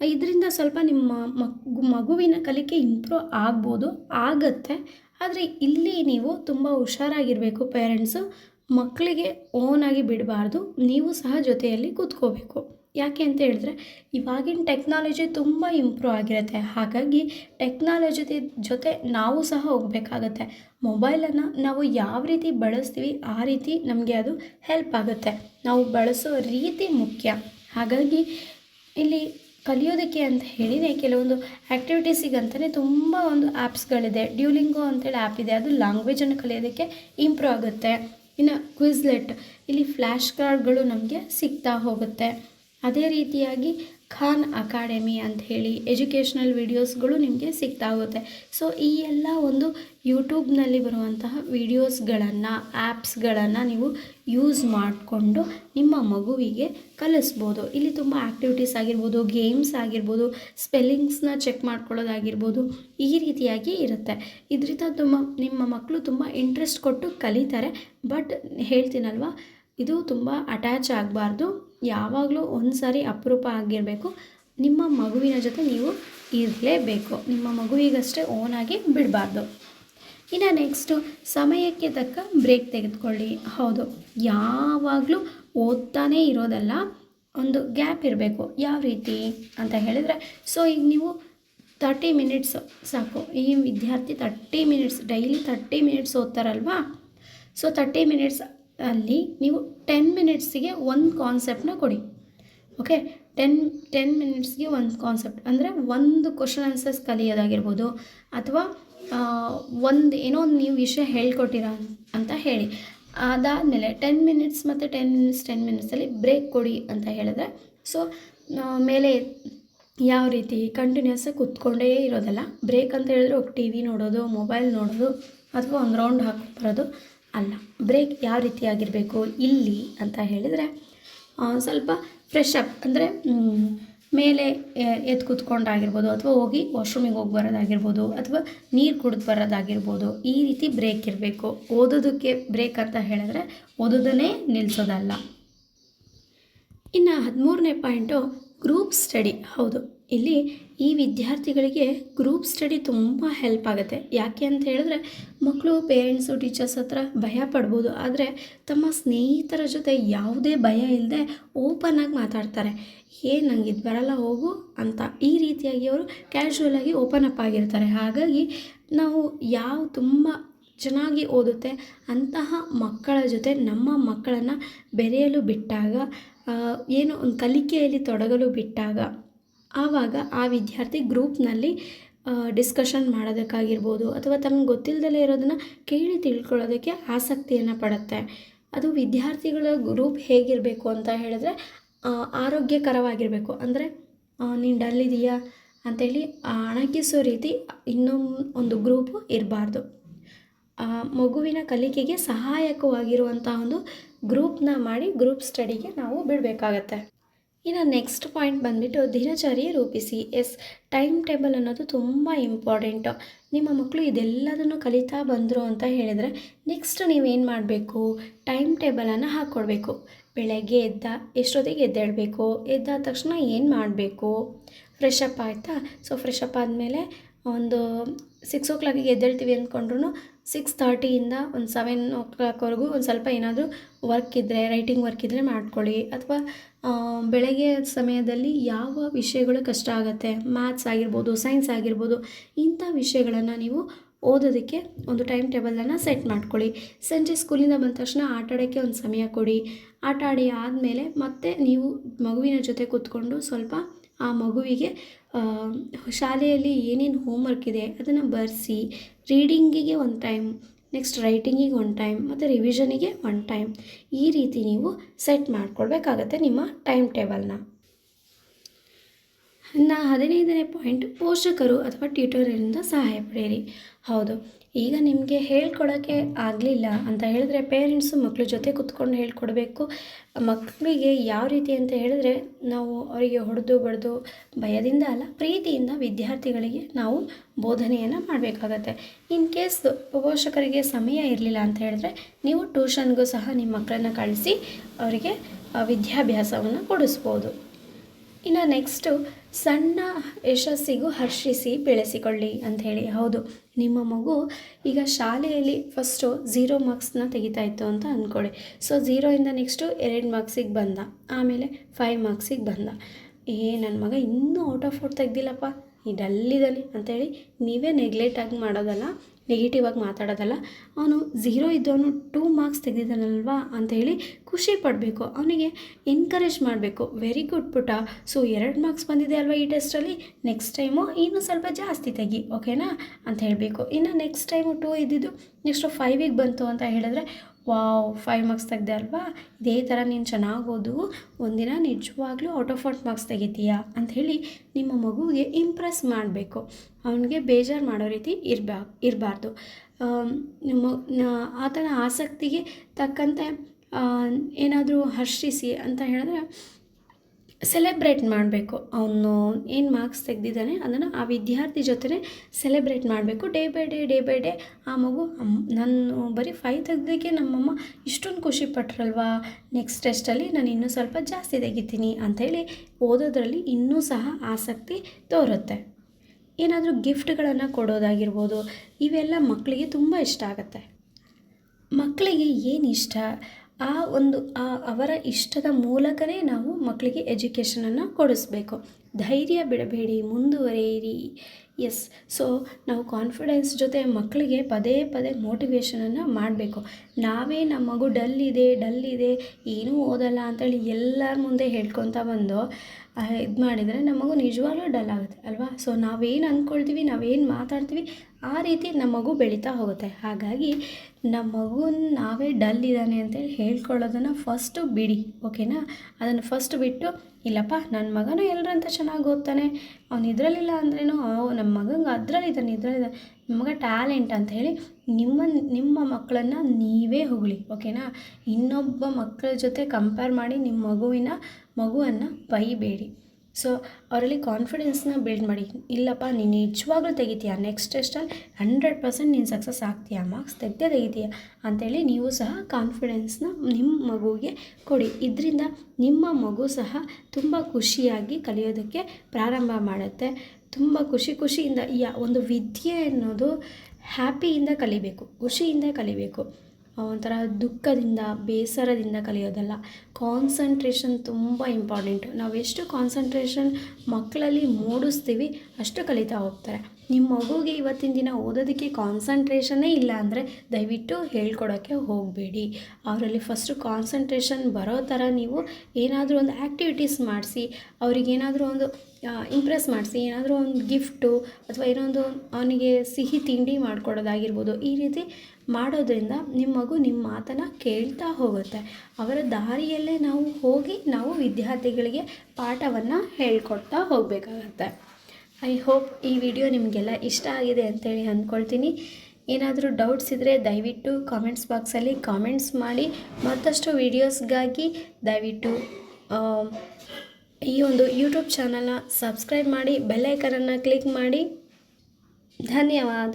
ಇದರಿಂದ ಸ್ವಲ್ಪ ನಿಮ್ಮ ಮಗು, ಮಗುವಿನ ಕಲಿಕೆ ಇಂಪ್ರೂವ್ ಆಗ್ಬೋದು, ಆಗತ್ತೆ. ಆದರೆ ಇಲ್ಲಿ ನೀವು ತುಂಬ ಹುಷಾರಾಗಿರಬೇಕು ಪೇರೆಂಟ್ಸು ಮಕ್ಕಳಿಗೆ ಓನಾಗಿ ಬಿಡಬಾರ್ದು. ನೀವು ಸಹ ಜೊತೆಯಲ್ಲಿ ಕೂತ್ಕೋಬೇಕು. ಯಾಕೆ ಅಂತ ಹೇಳಿದ್ರೆ, ಇವಾಗಿನ ಟೆಕ್ನಾಲಜಿ ತುಂಬ ಇಂಪ್ರೂವ್ ಆಗಿರುತ್ತೆ. ಹಾಗಾಗಿ ಟೆಕ್ನಾಲಜಿ ಜೊತೆ ನಾವು ಸಹ ಹೋಗಬೇಕಾಗತ್ತೆ. ಮೊಬೈಲನ್ನು ನಾವು ಯಾವ ರೀತಿ ಬಳಸ್ತೀವಿ, ಆ ರೀತಿ ನಮಗೆ ಅದು ಹೆಲ್ಪ್ ಆಗುತ್ತೆ. ನಾವು ಬಳಸೋ ರೀತಿ ಮುಖ್ಯ. ಹಾಗಾಗಿ ಇಲ್ಲಿ ಕಲಿಯೋದಕ್ಕೆ ಅಂತ ಹೇಳಿನೇ ಕೆಲವೊಂದು ಆ್ಯಕ್ಟಿವಿಟೀಸಿಗಂತಲೇ ತುಂಬ ಒಂದು ಆ್ಯಪ್ಸ್ಗಳಿದೆ ಡ್ಯೂಲಿಂಗೋ ಅಂತೇಳಿ ಆ್ಯಪ್ ಇದೆ. ಅದು ಲ್ಯಾಂಗ್ವೇಜನ್ನು ಕಲಿಯೋದಕ್ಕೆ ಇಂಪ್ರೂವ್ ಆಗುತ್ತೆ. ಇನ್ನು ಕ್ವಿಜ್ಲೆಟ್ ಇಲ್ಲಿ ಫ್ಲ್ಯಾಶ್ ಕಾರ್ಡ್ಗಳು ನಮಗೆ ಸಿಗ್ತಾ ಹೋಗುತ್ತೆ. ಅದೇ ರೀತಿಯಾಗಿ ಖಾನ್ ಅಕಾಡೆಮಿ ಅಂತ ಹೇಳಿ ಎಜುಕೇಷ್ನಲ್ ವಿಡಿಯೋಸ್ಗಳು ನಿಮಗೆ ಸಿಗ್ತಾ ಹೋಗುತ್ತೆ ಸೊ, ಈ ಎಲ್ಲ ಒಂದು ಯೂಟ್ಯೂಬ್ನಲ್ಲಿ ಬರುವಂತಹ ವಿಡಿಯೋಸ್ಗಳನ್ನು, ಆ್ಯಪ್ಸ್ಗಳನ್ನು ನೀವು ಯೂಸ್ ಮಾಡಿಕೊಂಡು ನಿಮ್ಮ ಮಗುವಿಗೆ ಕಲಿಸ್ಬೋದು. ಇಲ್ಲಿ ತುಂಬ ಆ್ಯಕ್ಟಿವಿಟೀಸ್ ಆಗಿರ್ಬೋದು, ಗೇಮ್ಸ್ ಆಗಿರ್ಬೋದು, ಸ್ಪೆಲ್ಲಿಂಗ್ಸ್ನ ಚೆಕ್ ಮಾಡ್ಕೊಳ್ಳೋದಾಗಿರ್ಬೋದು ಈ ರೀತಿಯಾಗಿ ಇರುತ್ತೆ. ಇದರಿಂದ ತುಂಬ, ನಿಮ್ಮ ಮಕ್ಕಳು ತುಂಬ ಇಂಟ್ರೆಸ್ಟ್ ಕೊಟ್ಟು ಕಲಿತಾರೆ. ಬಟ್ ಹೇಳ್ತೀನಲ್ವ, ಇದು ತುಂಬ ಅಟ್ಯಾಚ್ ಆಗಬಾರ್ದು. ಯಾವಾಗಲೂ ಒಂದು ಸಾರಿ ಅಪರೂಪ ಆಗಿರಬೇಕು. ನಿಮ್ಮ ಮಗುವಿನ ಜೊತೆ ನೀವು ಇರಲೇಬೇಕು. ನಿಮ್ಮ ಮಗುವಿಗಷ್ಟೇ ಓನಾಗಿ ಬಿಡಬಾರ್ದು. ಇನ್ನು ನೆಕ್ಸ್ಟು ಸಮಯಕ್ಕೆ ತಕ್ಕ ಬ್ರೇಕ್ ತೆಗೆದುಕೊಳ್ಳಿ. ಹೌದು, ಯಾವಾಗಲೂ ಓದ್ತಾನೇ ಇರೋದಲ್ಲ, ಒಂದು ಗ್ಯಾಪ್ ಇರಬೇಕು. ಯಾವ ರೀತಿ ಅಂತ ಹೇಳಿದರೆ ಸೊ ಈಗ ನೀವು ತರ್ಟಿ ಮಿನಿಟ್ಸ್ ಸಾಕು. ಈ ವಿದ್ಯಾರ್ಥಿ thirty minutes daily thirty minutes ಓದ್ತಾರಲ್ವಾ? So thirty minutes ಅಲ್ಲಿ ನೀವು ಟೆನ್ ಮಿನಿಟ್ಸಿಗೆ ಒಂದು ಕಾನ್ಸೆಪ್ಟನ್ನ ಕೊಡಿ. ಓಕೆ ಟೆನ್ ಟೆನ್ ಮಿನಿಟ್ಸ್ಗೆ ಒಂದು ಕಾನ್ಸೆಪ್ಟ್ ಅಂದರೆ ಒಂದು ಕ್ವಶನ್ ಆನ್ಸರ್ಸ್ ಕಲಿಯೋದಾಗಿರ್ಬೋದು. ಅಥವಾ ಒಂದು ಏನೋ ಒಂದು ನೀವು ವಿಷಯ ಹೇಳ್ಕೊಟ್ಟಿರ ಅಂತ ಹೇಳಿ. ಅದಾದಮೇಲೆ ಟೆನ್ ಮಿನಿಟ್ಸ್ ಮತ್ತು ಟೆನ್ ಮಿನಿಟ್ಸ್ ಟೆನ್ ಮಿನಿಟ್ಸಲ್ಲಿ ಬ್ರೇಕ್ ಕೊಡಿ ಅಂತ ಹೇಳಿದ್ರೆ ಸೊ ಮೇಲೆ ಯಾವ ರೀತಿ ಕಂಟಿನ್ಯೂಸ್ ಕೂತ್ಕೊಂಡೇ ಇರೋದಲ್ಲ ಬ್ರೇಕ್ ಅಂತ ಹೇಳಿದ್ರೆ ಟಿ ವಿ ನೋಡೋದು ಮೊಬೈಲ್ ನೋಡೋದು, ಅಥವಾ ಒಂದು ರೌಂಡ್ ಹಾಕಿ ಬರೋದು ಅಲ್ಲ ಬ್ರೇಕ್ ಯಾವ ರೀತಿಯಾಗಿರಬೇಕು ಇಲ್ಲಿ ಅಂತ ಹೇಳಿದರೆ ಸ್ವಲ್ಪ ಫ್ರೆಶ್ ಅಪ್ ಅಂದರೆ ಮೇಲೆ ಎದ್ದು ಕೂತ್ಕೊಂಡಾಗಿರ್ಬೋದು, ಅಥವಾ ಹೋಗಿ ವಾಶ್ರೂಮಿಗೆ ಹೋಗಿ ಬರೋದಾಗಿರ್ಬೋದು, ಅಥವಾ ನೀರು ಕುಡಿದು ಬರೋದಾಗಿರ್ಬೋದು, ಈ ರೀತಿ ಬ್ರೇಕ್ ಇರಬೇಕು. ಓದೋದಕ್ಕೆ ಬ್ರೇಕ್ ಅಂತ ಹೇಳಿದ್ರೆ, ಓದೋದನ್ನೇ ನಿಲ್ಲಿಸೋದಲ್ಲ ಇನ್ನು ಹದಿಮೂರನೇ ಪಾಯಿಂಟು ಗ್ರೂಪ್ ಸ್ಟಡಿ ಹೌದು. ಇಲ್ಲಿ ಈ ವಿದ್ಯಾರ್ಥಿಗಳಿಗೆ ಗ್ರೂಪ್ ಸ್ಟಡಿ ತುಂಬ ಹೆಲ್ಪ್ ಆಗುತ್ತೆ. ಯಾಕೆ ಅಂತ ಹೇಳಿದ್ರೆ ಮಕ್ಕಳು ಪೇರೆಂಟ್ಸು ಟೀಚರ್ಸ್ ಹತ್ರ ಭಯ ಪಡ್ಬೋದು. ಆದರೆ ತಮ್ಮ ಸ್ನೇಹಿತರ ಜೊತೆ ಯಾವುದೇ ಭಯ ಇಲ್ಲದೆ ಓಪನ್ ಆಗಿ ಮಾತಾಡ್ತಾರೆ. ಏ ನಂಗೆ ಇದು ಬರಲ್ಲ, ಹೋಗು ಅಂತ. ಈ ರೀತಿಯಾಗಿ ಅವರು ಕ್ಯಾಶುವಲ್ ಆಗಿ ಓಪನ್ ಅಪ್ ಆಗಿರ್ತಾರೆ. ಹಾಗಾಗಿ ನಾವು ಯಾವ ತುಂಬ ಚೆನ್ನಾಗಿ ಓದುತ್ತೆ, ಅಂತಹ ಮಕ್ಕಳ ಜೊತೆ ನಮ್ಮ ಮಕ್ಕಳನ್ನು ಬೆರೆಯಲು ಬಿಟ್ಟಾಗ ಏನು ಒಂದು ಕಲಿಕೆಯಲ್ಲಿ ತೊಡಗಲು ಬಿಟ್ಟಾಗ ಆವಾಗ ಆ ವಿದ್ಯಾರ್ಥಿ ಗ್ರೂಪ್ನಲ್ಲಿ ಡಿಸ್ಕಷನ್ ಮಾಡೋದಕ್ಕಾಗಿರ್ಬೋದು ಅಥವಾ ತಮ್ಗೆ ಗೊತ್ತಿಲ್ಲದಲೇ ಇರೋದನ್ನು ಕೇಳಿ ತಿಳ್ಕೊಳ್ಳೋದಕ್ಕೆ ಆಸಕ್ತಿಯನ್ನು ಪಡುತ್ತೆ. ಅದು ವಿದ್ಯಾರ್ಥಿಗಳ ಗ್ರೂಪ್ ಹೇಗಿರಬೇಕು ಅಂತ ಹೇಳಿದ್ರೆ ಆರೋಗ್ಯಕರವಾಗಿರಬೇಕು. ಅಂದರೆ ನೀನು ಡಲ್ ಇದೆಯಾ ಅಂತೇಳಿ ಅಣಗಿಸೋ ರೀತಿ ಇನ್ನೊಂದು ಒಂದು ಗ್ರೂಪು ಇರಬಾರ್ದು. ಮಗುವಿನ ಕಲಿಕೆಗೆ ಸಹಾಯಕವಾಗಿರುವಂಥ ಒಂದು ಗ್ರೂಪ್ನ ಮಾಡಿ, ಗ್ರೂಪ್ ಸ್ಟಡಿಗೆ ನಾವು ಬಿಡಬೇಕಾಗತ್ತೆ. ಇನ್ನು ನೆಕ್ಸ್ಟ್ ಪಾಯಿಂಟ್ ಬಂದುಬಿಟ್ಟು ದಿನಚರಿ ರೂಪಿಸಿ. ಎಸ್ ಟೈಮ್ ಟೇಬಲ್ ಅನ್ನೋದು ತುಂಬ ಇಂಪಾರ್ಟೆಂಟು ನಿಮ್ಮ ಮಕ್ಕಳು ಇದೆಲ್ಲದನ್ನು ಕಲಿತಾ ಬಂದರು ಅಂತ ಹೇಳಿದರೆ ನೆಕ್ಸ್ಟ್ ನೀವೇನು ಮಾಡಬೇಕು? ಟೈಮ್ ಟೇಬಲನ್ನು ಹಾಕ್ಕೊಡ್ಬೇಕು ಬೆಳಗ್ಗೆ ಎದ್ದ ಎಷ್ಟೊತ್ತಿಗೆ ಎದ್ದೇಳಬೇಕು? ಎದ್ದಾದ ತಕ್ಷಣ ಏನು ಮಾಡಬೇಕು? ಫ್ರೆಶ್ ಅಪ್ ಆಯಿತಾ? ಸೊ ಫ್ರೆಶ್ ಆದಮೇಲೆ ಒಂದು ಸಿಕ್ಸ್ ಓ ಕ್ಲಾಕಿಗೆ ಎದ್ದೇಳ್ತೀವಿ ಅಂದ್ಕೊಂಡ್ರು ಸಿಕ್ಸ್ ತರ್ಟಿಯಿಂದ ಒಂದು ಸೆವೆನ್ ಓ ಕ್ಲಾಕ್ವರೆಗೂ ಒಂದು ಸ್ವಲ್ಪ ಏನಾದರೂ ವರ್ಕ್ ಇದ್ದರೆ ರೈಟಿಂಗ್ ವರ್ಕ್ ಇದ್ದರೆ ಮಾಡ್ಕೊಳ್ಳಿ. ಅಥವಾ ಬೆಳಗ್ಗೆ ಸಮಯದಲ್ಲಿ ಯಾವ ವಿಷಯಗಳು ಕಷ್ಟ ಆಗುತ್ತೆ? ಮ್ಯಾಥ್ಸ್ ಆಗಿರ್ಬೋದು ಸೈನ್ಸ್ ಆಗಿರ್ಬೋದು, ಇಂಥ ವಿಷಯಗಳನ್ನು ನೀವು ಓದೋದಕ್ಕೆ ಒಂದು ಟೈಮ್ ಟೇಬಲನ್ನು ಸೆಟ್ ಮಾಡ್ಕೊಳ್ಳಿ. ಸಂಜೆ ಸ್ಕೂಲಿಂದ ಬಂದ ತಕ್ಷಣ ಆಟ ಆಡೋಕ್ಕೆ ಒಂದು ಸಮಯ ಕೊಡಿ. ಆಟ ಆಡಿ ಆದಮೇಲೆ ಮತ್ತೆ ನೀವು ಮಗುವಿನ ಜೊತೆ ಕೂತ್ಕೊಂಡು ಸ್ವಲ್ಪ ಆ ಮಗುವಿಗೆ ಶಾಲೆಯಲ್ಲಿ ಏನೇನು ಹೋಮ್ವರ್ಕ್ ಇದೆ ಅದನ್ನು ಬರೆಸಿ ರೀಡಿಂಗಿಗೆ ಒಂದು ಟೈಮ್ ನೆಕ್ಸ್ಟ್ ರೈಟಿಂಗಿಗೆ ಒಂದು ಟೈಮ್ ಮತ್ತು ರಿವಿಷನಿಗೆ ಒನ್ ಟೈಮ್ ಈ ರೀತಿ ನೀವು ಸೆಟ್ ಮಾಡ್ಕೊಳ್ಬೇಕಾಗತ್ತೆ ನಿಮ್ಮ ಟೈಮ್ ಟೇಬಲ್ನ ಇನ್ನು ಹದಿನೈದನೇ ಪಾಯಿಂಟ್ ಪೋಷಕರು ಅಥವಾ ಟ್ಯೂಟರಿಂದ ಸಹಾಯ ಪಡೆಯಿರಿ. ಹೌದು. ಈಗ ನಿಮಗೆ ಹೇಳ್ಕೊಡೋಕ್ಕೆ ಆಗಲಿಲ್ಲ ಅಂತ ಹೇಳಿದ್ರೆ ಪೇರೆಂಟ್ಸು ಮಕ್ಕಳ ಜೊತೆ ಕುತ್ಕೊಂಡು ಹೇಳ್ಕೊಡ್ಬೇಕು. ಮಕ್ಕಳಿಗೆ ಯಾವ ರೀತಿ ಅಂತ ಹೇಳಿದ್ರೆ ನಾವು ಅವರಿಗೆ ಹೊಡೆದು ಬಡಿದು ಭಯದಿಂದ ಅಲ್ಲ, ಪ್ರೀತಿಯಿಂದ ವಿದ್ಯಾರ್ಥಿಗಳಿಗೆ ನಾವು ಬೋಧನೆಯನ್ನು ಮಾಡಬೇಕಾಗತ್ತೆ. ಇನ್ ಕೇಸ್ ಪೋಷಕರಿಗೆ ಸಮಯ ಇರಲಿಲ್ಲ ಅಂತ ಹೇಳಿದ್ರೆ ನೀವು ಟ್ಯೂಷನ್ಗೂ ಸಹ ನಿಮ್ಮ ಮಕ್ಕಳನ್ನು ಕಳಿಸಿ ಅವರಿಗೆ ವಿದ್ಯಾಭ್ಯಾಸವನ್ನು ಕೊಡಿಸ್ಬೋದು. ಇನ್ನು ನೆಕ್ಸ್ಟು ಸಣ್ಣ ಯಶಸ್ಸಿಗೂ ಹರ್ಷಿಸಿ ಬೆಳೆಸಿಕೊಳ್ಳಿ ಅಂಥೇಳಿ ಹೌದು, ನಿಮ್ಮ ಮಗು ಈಗ ಶಾಲೆಯಲ್ಲಿ ಫಸ್ಟು ಝೀರೋ ಮಾರ್ಕ್ಸ್ನ ತೆಗಿತಾ ಇತ್ತು ಅಂತ ಅಂದ್ಕೊಳ್ಳಿ ಸೊ ಝೀರೋಯಿಂದ ನೆಕ್ಸ್ಟು ಎರಡು ಮಾರ್ಕ್ಸಿಗೆ ಬಂದ, ಆಮೇಲೆ ಫೈವ್ ಮಾರ್ಕ್ಸಿಗೆ ಬಂದ. ಏ ನನ್ನ ಮಗ ಇನ್ನೂ ಔಟ್ ಆಫ್ ಔಟ್ ತೆಗ್ದಿಲ್ಲಪ್ಪ ಈ ಡಲ್ಲಿದ್ದಾನೆ ಅಂಥೇಳಿ ನೀವೇ ನೆಗ್ಲೆಕ್ಟಾಗಿ ಮಾಡೋದಲ್ಲ ನೆಗೆಟಿವ್ ಆಗಿ ಮಾತಾಡೋದಲ್ಲ, ಅವನು ಝೀರೋ ಇದ್ದವನು ಟೂ ಮಾರ್ಕ್ಸ್ ತೆಗೆದಿದ್ದಾನಲ್ವಾ ಹೇಳಿ ಖುಷಿ ಪಡಬೇಕು. ಅವನಿಗೆ ಎನ್ಕರೇಜ್ ಮಾಡಬೇಕು. ವೆರಿ ಗುಡ್ ಪುಟ ಸೊ ಎರಡು ಮಾರ್ಕ್ಸ್ ಬಂದಿದೆ ಅಲ್ವಾ ಈ ಟೆಸ್ಟಲ್ಲಿ ನೆಕ್ಸ್ಟ್ ಟೈಮು ಇನ್ನೂ ಸ್ವಲ್ಪ ಜಾಸ್ತಿ ತೆಗಿ ಓಕೆನಾ ಅಂತ ಹೇಳಬೇಕು. ಇನ್ನು ನೆಕ್ಸ್ಟ್ ಟೈಮು ಟೂ ಇದ್ದಿದ್ದು ನೆಕ್ಸ್ಟು ಫೈವಿಗೆ ಬಂತು ಅಂತ ಹೇಳಿದ್ರೆ ವಾವ್ ಫೈವ್ ಮಾರ್ಕ್ಸ್ ತೆಗ್ದೆ ಅಲ್ವಾ? ಇದೇ ಥರ ನೀನು ಚೆನ್ನಾಗಿ ಓದು. ಒಂದಿನ ನಿಜವಾಗ್ಲೂ ಔಟ್ ಆಫ್ ಔಟ್ ಮಾರ್ಕ್ಸ್ ತೆಗಿತೀಯಾ? ಹೇಳಿ ನಿಮ್ಮ ಮಗುವಿಗೆ ಇಂಪ್ರೆಸ್ ಮಾಡಬೇಕು. ಅವನಿಗೆ ಬೇಜಾರು ಮಾಡೋ ರೀತಿ ಇರಬಾ, ಇರಬಾರ್ದು. ನಿಮ್ಮ ಆತನ ಆಸಕ್ತಿಗೆ ತಕ್ಕಂತೆ ಏನಾದರೂ ಹರ್ಷಿಸಿ ಅಂತ ಹೇಳಿದ್ರೆ ಸೆಲೆಬ್ರೇಟ್ ಮಾಡಬೇಕು. ಅವನು ಏನು ಮಾರ್ಕ್ಸ್ ತೆಗೆದಿದ್ದಾನೆ ಅದನ್ನು ಆ ವಿದ್ಯಾರ್ಥಿ ಜೊತೆ ಸೆಲೆಬ್ರೇಟ್ ಮಾಡಬೇಕು. Day by day day by day ಆ ಮಗು ನಾನು ಬರೀ ಫೈವ್ ತೆಗ್ದಕ್ಕೆ ನಮ್ಮಮ್ಮ ಇಷ್ಟೊಂದು ಖುಷಿ ಪಟ್ರಲ್ವಾ? ನೆಕ್ಸ್ಟ್ ಟೆಸ್ಟಲ್ಲಿ ನಾನು ಇನ್ನೂ ಸ್ವಲ್ಪ ಜಾಸ್ತಿ ತೆಗಿತೀನಿ ಅಂಥೇಳಿ ಓದೋದ್ರಲ್ಲಿ ಇನ್ನೂ ಸಹ ಆಸಕ್ತಿ ತೋರುತ್ತೆ. ಏನಾದರೂ ಗಿಫ್ಟ್ಗಳನ್ನು ಕೊಡೋದಾಗಿರ್ಬೋದು, ಇವೆಲ್ಲ ಮಕ್ಕಳಿಗೆ ತುಂಬ ಇಷ್ಟ ಆಗುತ್ತೆ. ಮಕ್ಕಳಿಗೆ ಏನು ಇಷ್ಟ? ಆ ಒಂದು, ಆ ಅವರ ಇಷ್ಟದ ಮೂಲಕವೇ ನಾವು ಮಕ್ಕಳಿಗೆ ಎಜುಕೇಷನನ್ನು ಕೊಡಿಸ್ಬೇಕು. ಧೈರ್ಯ ಬಿಡಬೇಡಿ, ಮುಂದುವರಿಯಿರಿ. ಎಸ್ ಸೊ ನಾವು ಕಾನ್ಫಿಡೆನ್ಸ್ ಜೊತೆ ಮಕ್ಕಳಿಗೆ ಪದೇ ಪದೇ ಮೋಟಿವೇಶನನ್ನು ಮಾಡಬೇಕು. ನಾವೇ ನಮ್ಮ ಮಗು ಡಲ್ ಇದೆ ಡಲ್ ಇದೆ ಏನೂ ಓದಲ್ಲ ಅಂತೇಳಿ ಎಲ್ಲರ ಮುಂದೆ ಹೇಳ್ಕೊತ ಬಂದು ಇದು ಮಾಡಿದರೆ ನಮ್ಮ ಮಗು ನಿಜವಾಗ್ಲೂ ಡಲ್ ಆಗುತ್ತೆ, ಅಲ್ವಾ? ಸೊ ನಾವೇನು ಅಂದ್ಕೊಳ್ತೀವಿ ನಾವೇನು ಮಾತಾಡ್ತೀವಿ ಆ ರೀತಿ ನಮ್ಮ ಮಗು ಬೆಳೀತಾ ಹೋಗುತ್ತೆ. ಹಾಗಾಗಿ ನಮ್ಮ ಮಗುನ ನಾವೇ ಡಲ್ ಇದ್ದಾನೆ ಅಂತೇಳಿ ಹೇಳ್ಕೊಳ್ಳೋದನ್ನು ಫಸ್ಟು ಬಿಡಿ ಓಕೆನಾ ಅದನ್ನು ಫಸ್ಟ್ ಬಿಟ್ಟು, ಇಲ್ಲಪ್ಪ ನನ್ನ ಮಗನೂ ಎಲ್ಲರಂತ ಚೆನ್ನಾಗಿ ಓದ್ತಾನೆ. ಅವ್ನು ಇದರಲ್ಲಿಲ್ಲ ಅಂದ್ರೇನು? ನಮ್ಮ ಮಗಂಗೆ ಅದರಲ್ಲಿದ್ದಾನೆ, ಇದರಲ್ಲಿದ್ದಾನೆ. ನಿಮ್ಮ ಮಗ ಟ್ಯಾಲೆಂಟ್ ಅಂತ ಹೇಳಿ ನಿಮ್ಮ ನಿಮ್ಮ ಮಕ್ಕಳನ್ನು ನೀವೇ ಹೊಗಳಿ ಓಕೆನಾ ಇನ್ನೊಬ್ಬ ಮಕ್ಕಳ ಜೊತೆ ಕಂಪೇರ್ ಮಾಡಿ ನಿಮ್ಮ ಮಗುವಿನ, ಮಗುವನ್ನು ಬೈಬೇಡಿ. ಸೊ ಅವರಲ್ಲಿ ಕಾನ್ಫಿಡೆನ್ಸ್ನ ಬಿಲ್ಡ್ ಮಾಡಿ. ಇಲ್ಲಪ್ಪ, ನೀನು ನಿಜವಾಗ್ಲೂ ತೆಗಿತೀಯ? ನೆಕ್ಸ್ಟ್ ಟೆಸ್ಟಲ್ಲಿ ಹಂಡ್ರೆಡ್ ಪರ್ಸೆಂಟ್ ನೀನು ಸಕ್ಸಸ್ ಆಗ್ತೀಯ? ಮಾರ್ಕ್ಸ್ ತೆಗ್ದೇ ತೆಗಿತೀಯ? ಅಂಥೇಳಿ ನೀವು ಸಹ ಕಾನ್ಫಿಡೆನ್ಸ್ನ ನಿಮ್ಮ ಮಗುವಿಗೆ ಕೊಡಿ. ಇದರಿಂದ ನಿಮ್ಮ ಮಗು ಸಹ ತುಂಬ ಖುಷಿಯಾಗಿ ಕಲಿಯೋದಕ್ಕೆ ಪ್ರಾರಂಭ ಮಾಡುತ್ತೆ. ತುಂಬ ಖುಷಿ ಖುಷಿಯಿಂದ, ಯಾ, ಒಂದು ವಿದ್ಯೆ ಅನ್ನೋದು ಹ್ಯಾಪಿಯಿಂದ ಕಲಿಬೇಕು, ಖುಷಿಯಿಂದ ಕಲಿಬೇಕು. ಒಂಥರ ದುಃಖದಿಂದ, ಬೇಸರದಿಂದ ಕಲಿಯೋದಲ್ಲ. ಕಾನ್ಸಂಟ್ರೇಷನ್ ತುಂಬ ಇಂಪಾರ್ಟೆಂಟು ನಾವು ಎಷ್ಟು ಕಾನ್ಸಂಟ್ರೇಷನ್ ಮಕ್ಕಳಲ್ಲಿ ಮೂಡಿಸ್ತೀವಿ, ಅಷ್ಟು ಕಲಿತಾ ಹೋಗ್ತಾರೆ. ನಿಮ್ಮ ಮಗುಗೆ ಇವತ್ತಿನ ದಿನ ಓದೋದಕ್ಕೆ ಕಾನ್ಸಂಟ್ರೇಷನ್ನೇ ಇಲ್ಲ ಅಂದರೆ ದಯವಿಟ್ಟು ಹೇಳ್ಕೊಡೋಕ್ಕೆ ಹೋಗಬೇಡಿ. ಅವರಲ್ಲಿ ಫಸ್ಟು ಕಾನ್ಸಂಟ್ರೇಷನ್ ಬರೋ ಥರ ನೀವು ಏನಾದರೂ ಒಂದು ಆ್ಯಕ್ಟಿವಿಟೀಸ್ ಮಾಡಿಸಿ ಅವ್ರಿಗೇನಾದರೂ ಒಂದು ಇಂಪ್ರೆಸ್ ಮಾಡಿಸಿ, ಏನಾದರೂ ಒಂದು ಗಿಫ್ಟು ಅಥವಾ ಏನೋ ಒಂದು ಅವನಿಗೆ ಸಿಹಿ ತಿಂಡಿ ಮಾಡಿಕೊಡೋದಾಗಿರ್ಬೋದು, ಈ ರೀತಿ ಮಾಡೋದ್ರಿಂದ ನಿಮ್ಮ ಮಗು ನಿಮ್ಮ ಮಾತನ್ನು ಕೇಳ್ತಾ ಹೋಗುತ್ತೆ. ಅವರ ದಾರಿಯಲ್ಲೇ ನಾವು ಹೋಗಿ ನಾವು ವಿದ್ಯಾರ್ಥಿಗಳಿಗೆ ಪಾಠವನ್ನು ಹೇಳ್ಕೊಡ್ತಾ ಹೋಗಬೇಕಾಗತ್ತೆ. ಐ ಹೋಪ್ ಈ ವಿಡಿಯೋ ನಿಮಗೆಲ್ಲ ಇಷ್ಟ ಆಗಿದೆ ಅಂತೇಳಿ ಅಂದ್ಕೊಳ್ತೀನಿ ಏನಾದರೂ ಡೌಟ್ಸ್ ಇದ್ದರೆ ದಯವಿಟ್ಟು ಕಾಮೆಂಟ್ಸ್ ಬಾಕ್ಸಲ್ಲಿ ಕಾಮೆಂಟ್ಸ್ ಮಾಡಿ. ಮತ್ತಷ್ಟು ವೀಡಿಯೋಸ್ಗಾಗಿ ದಯವಿಟ್ಟು ಈ ಒಂದು ಯೂಟ್ಯೂಬ್ ಚಾನಲ್ನ ಸಬ್ಸ್ಕ್ರೈಬ್ ಮಾಡಿ ಬೆಲ್ಲೈಕನನ್ನು ಕ್ಲಿಕ್ ಮಾಡಿ. ಧನ್ಯವಾದ.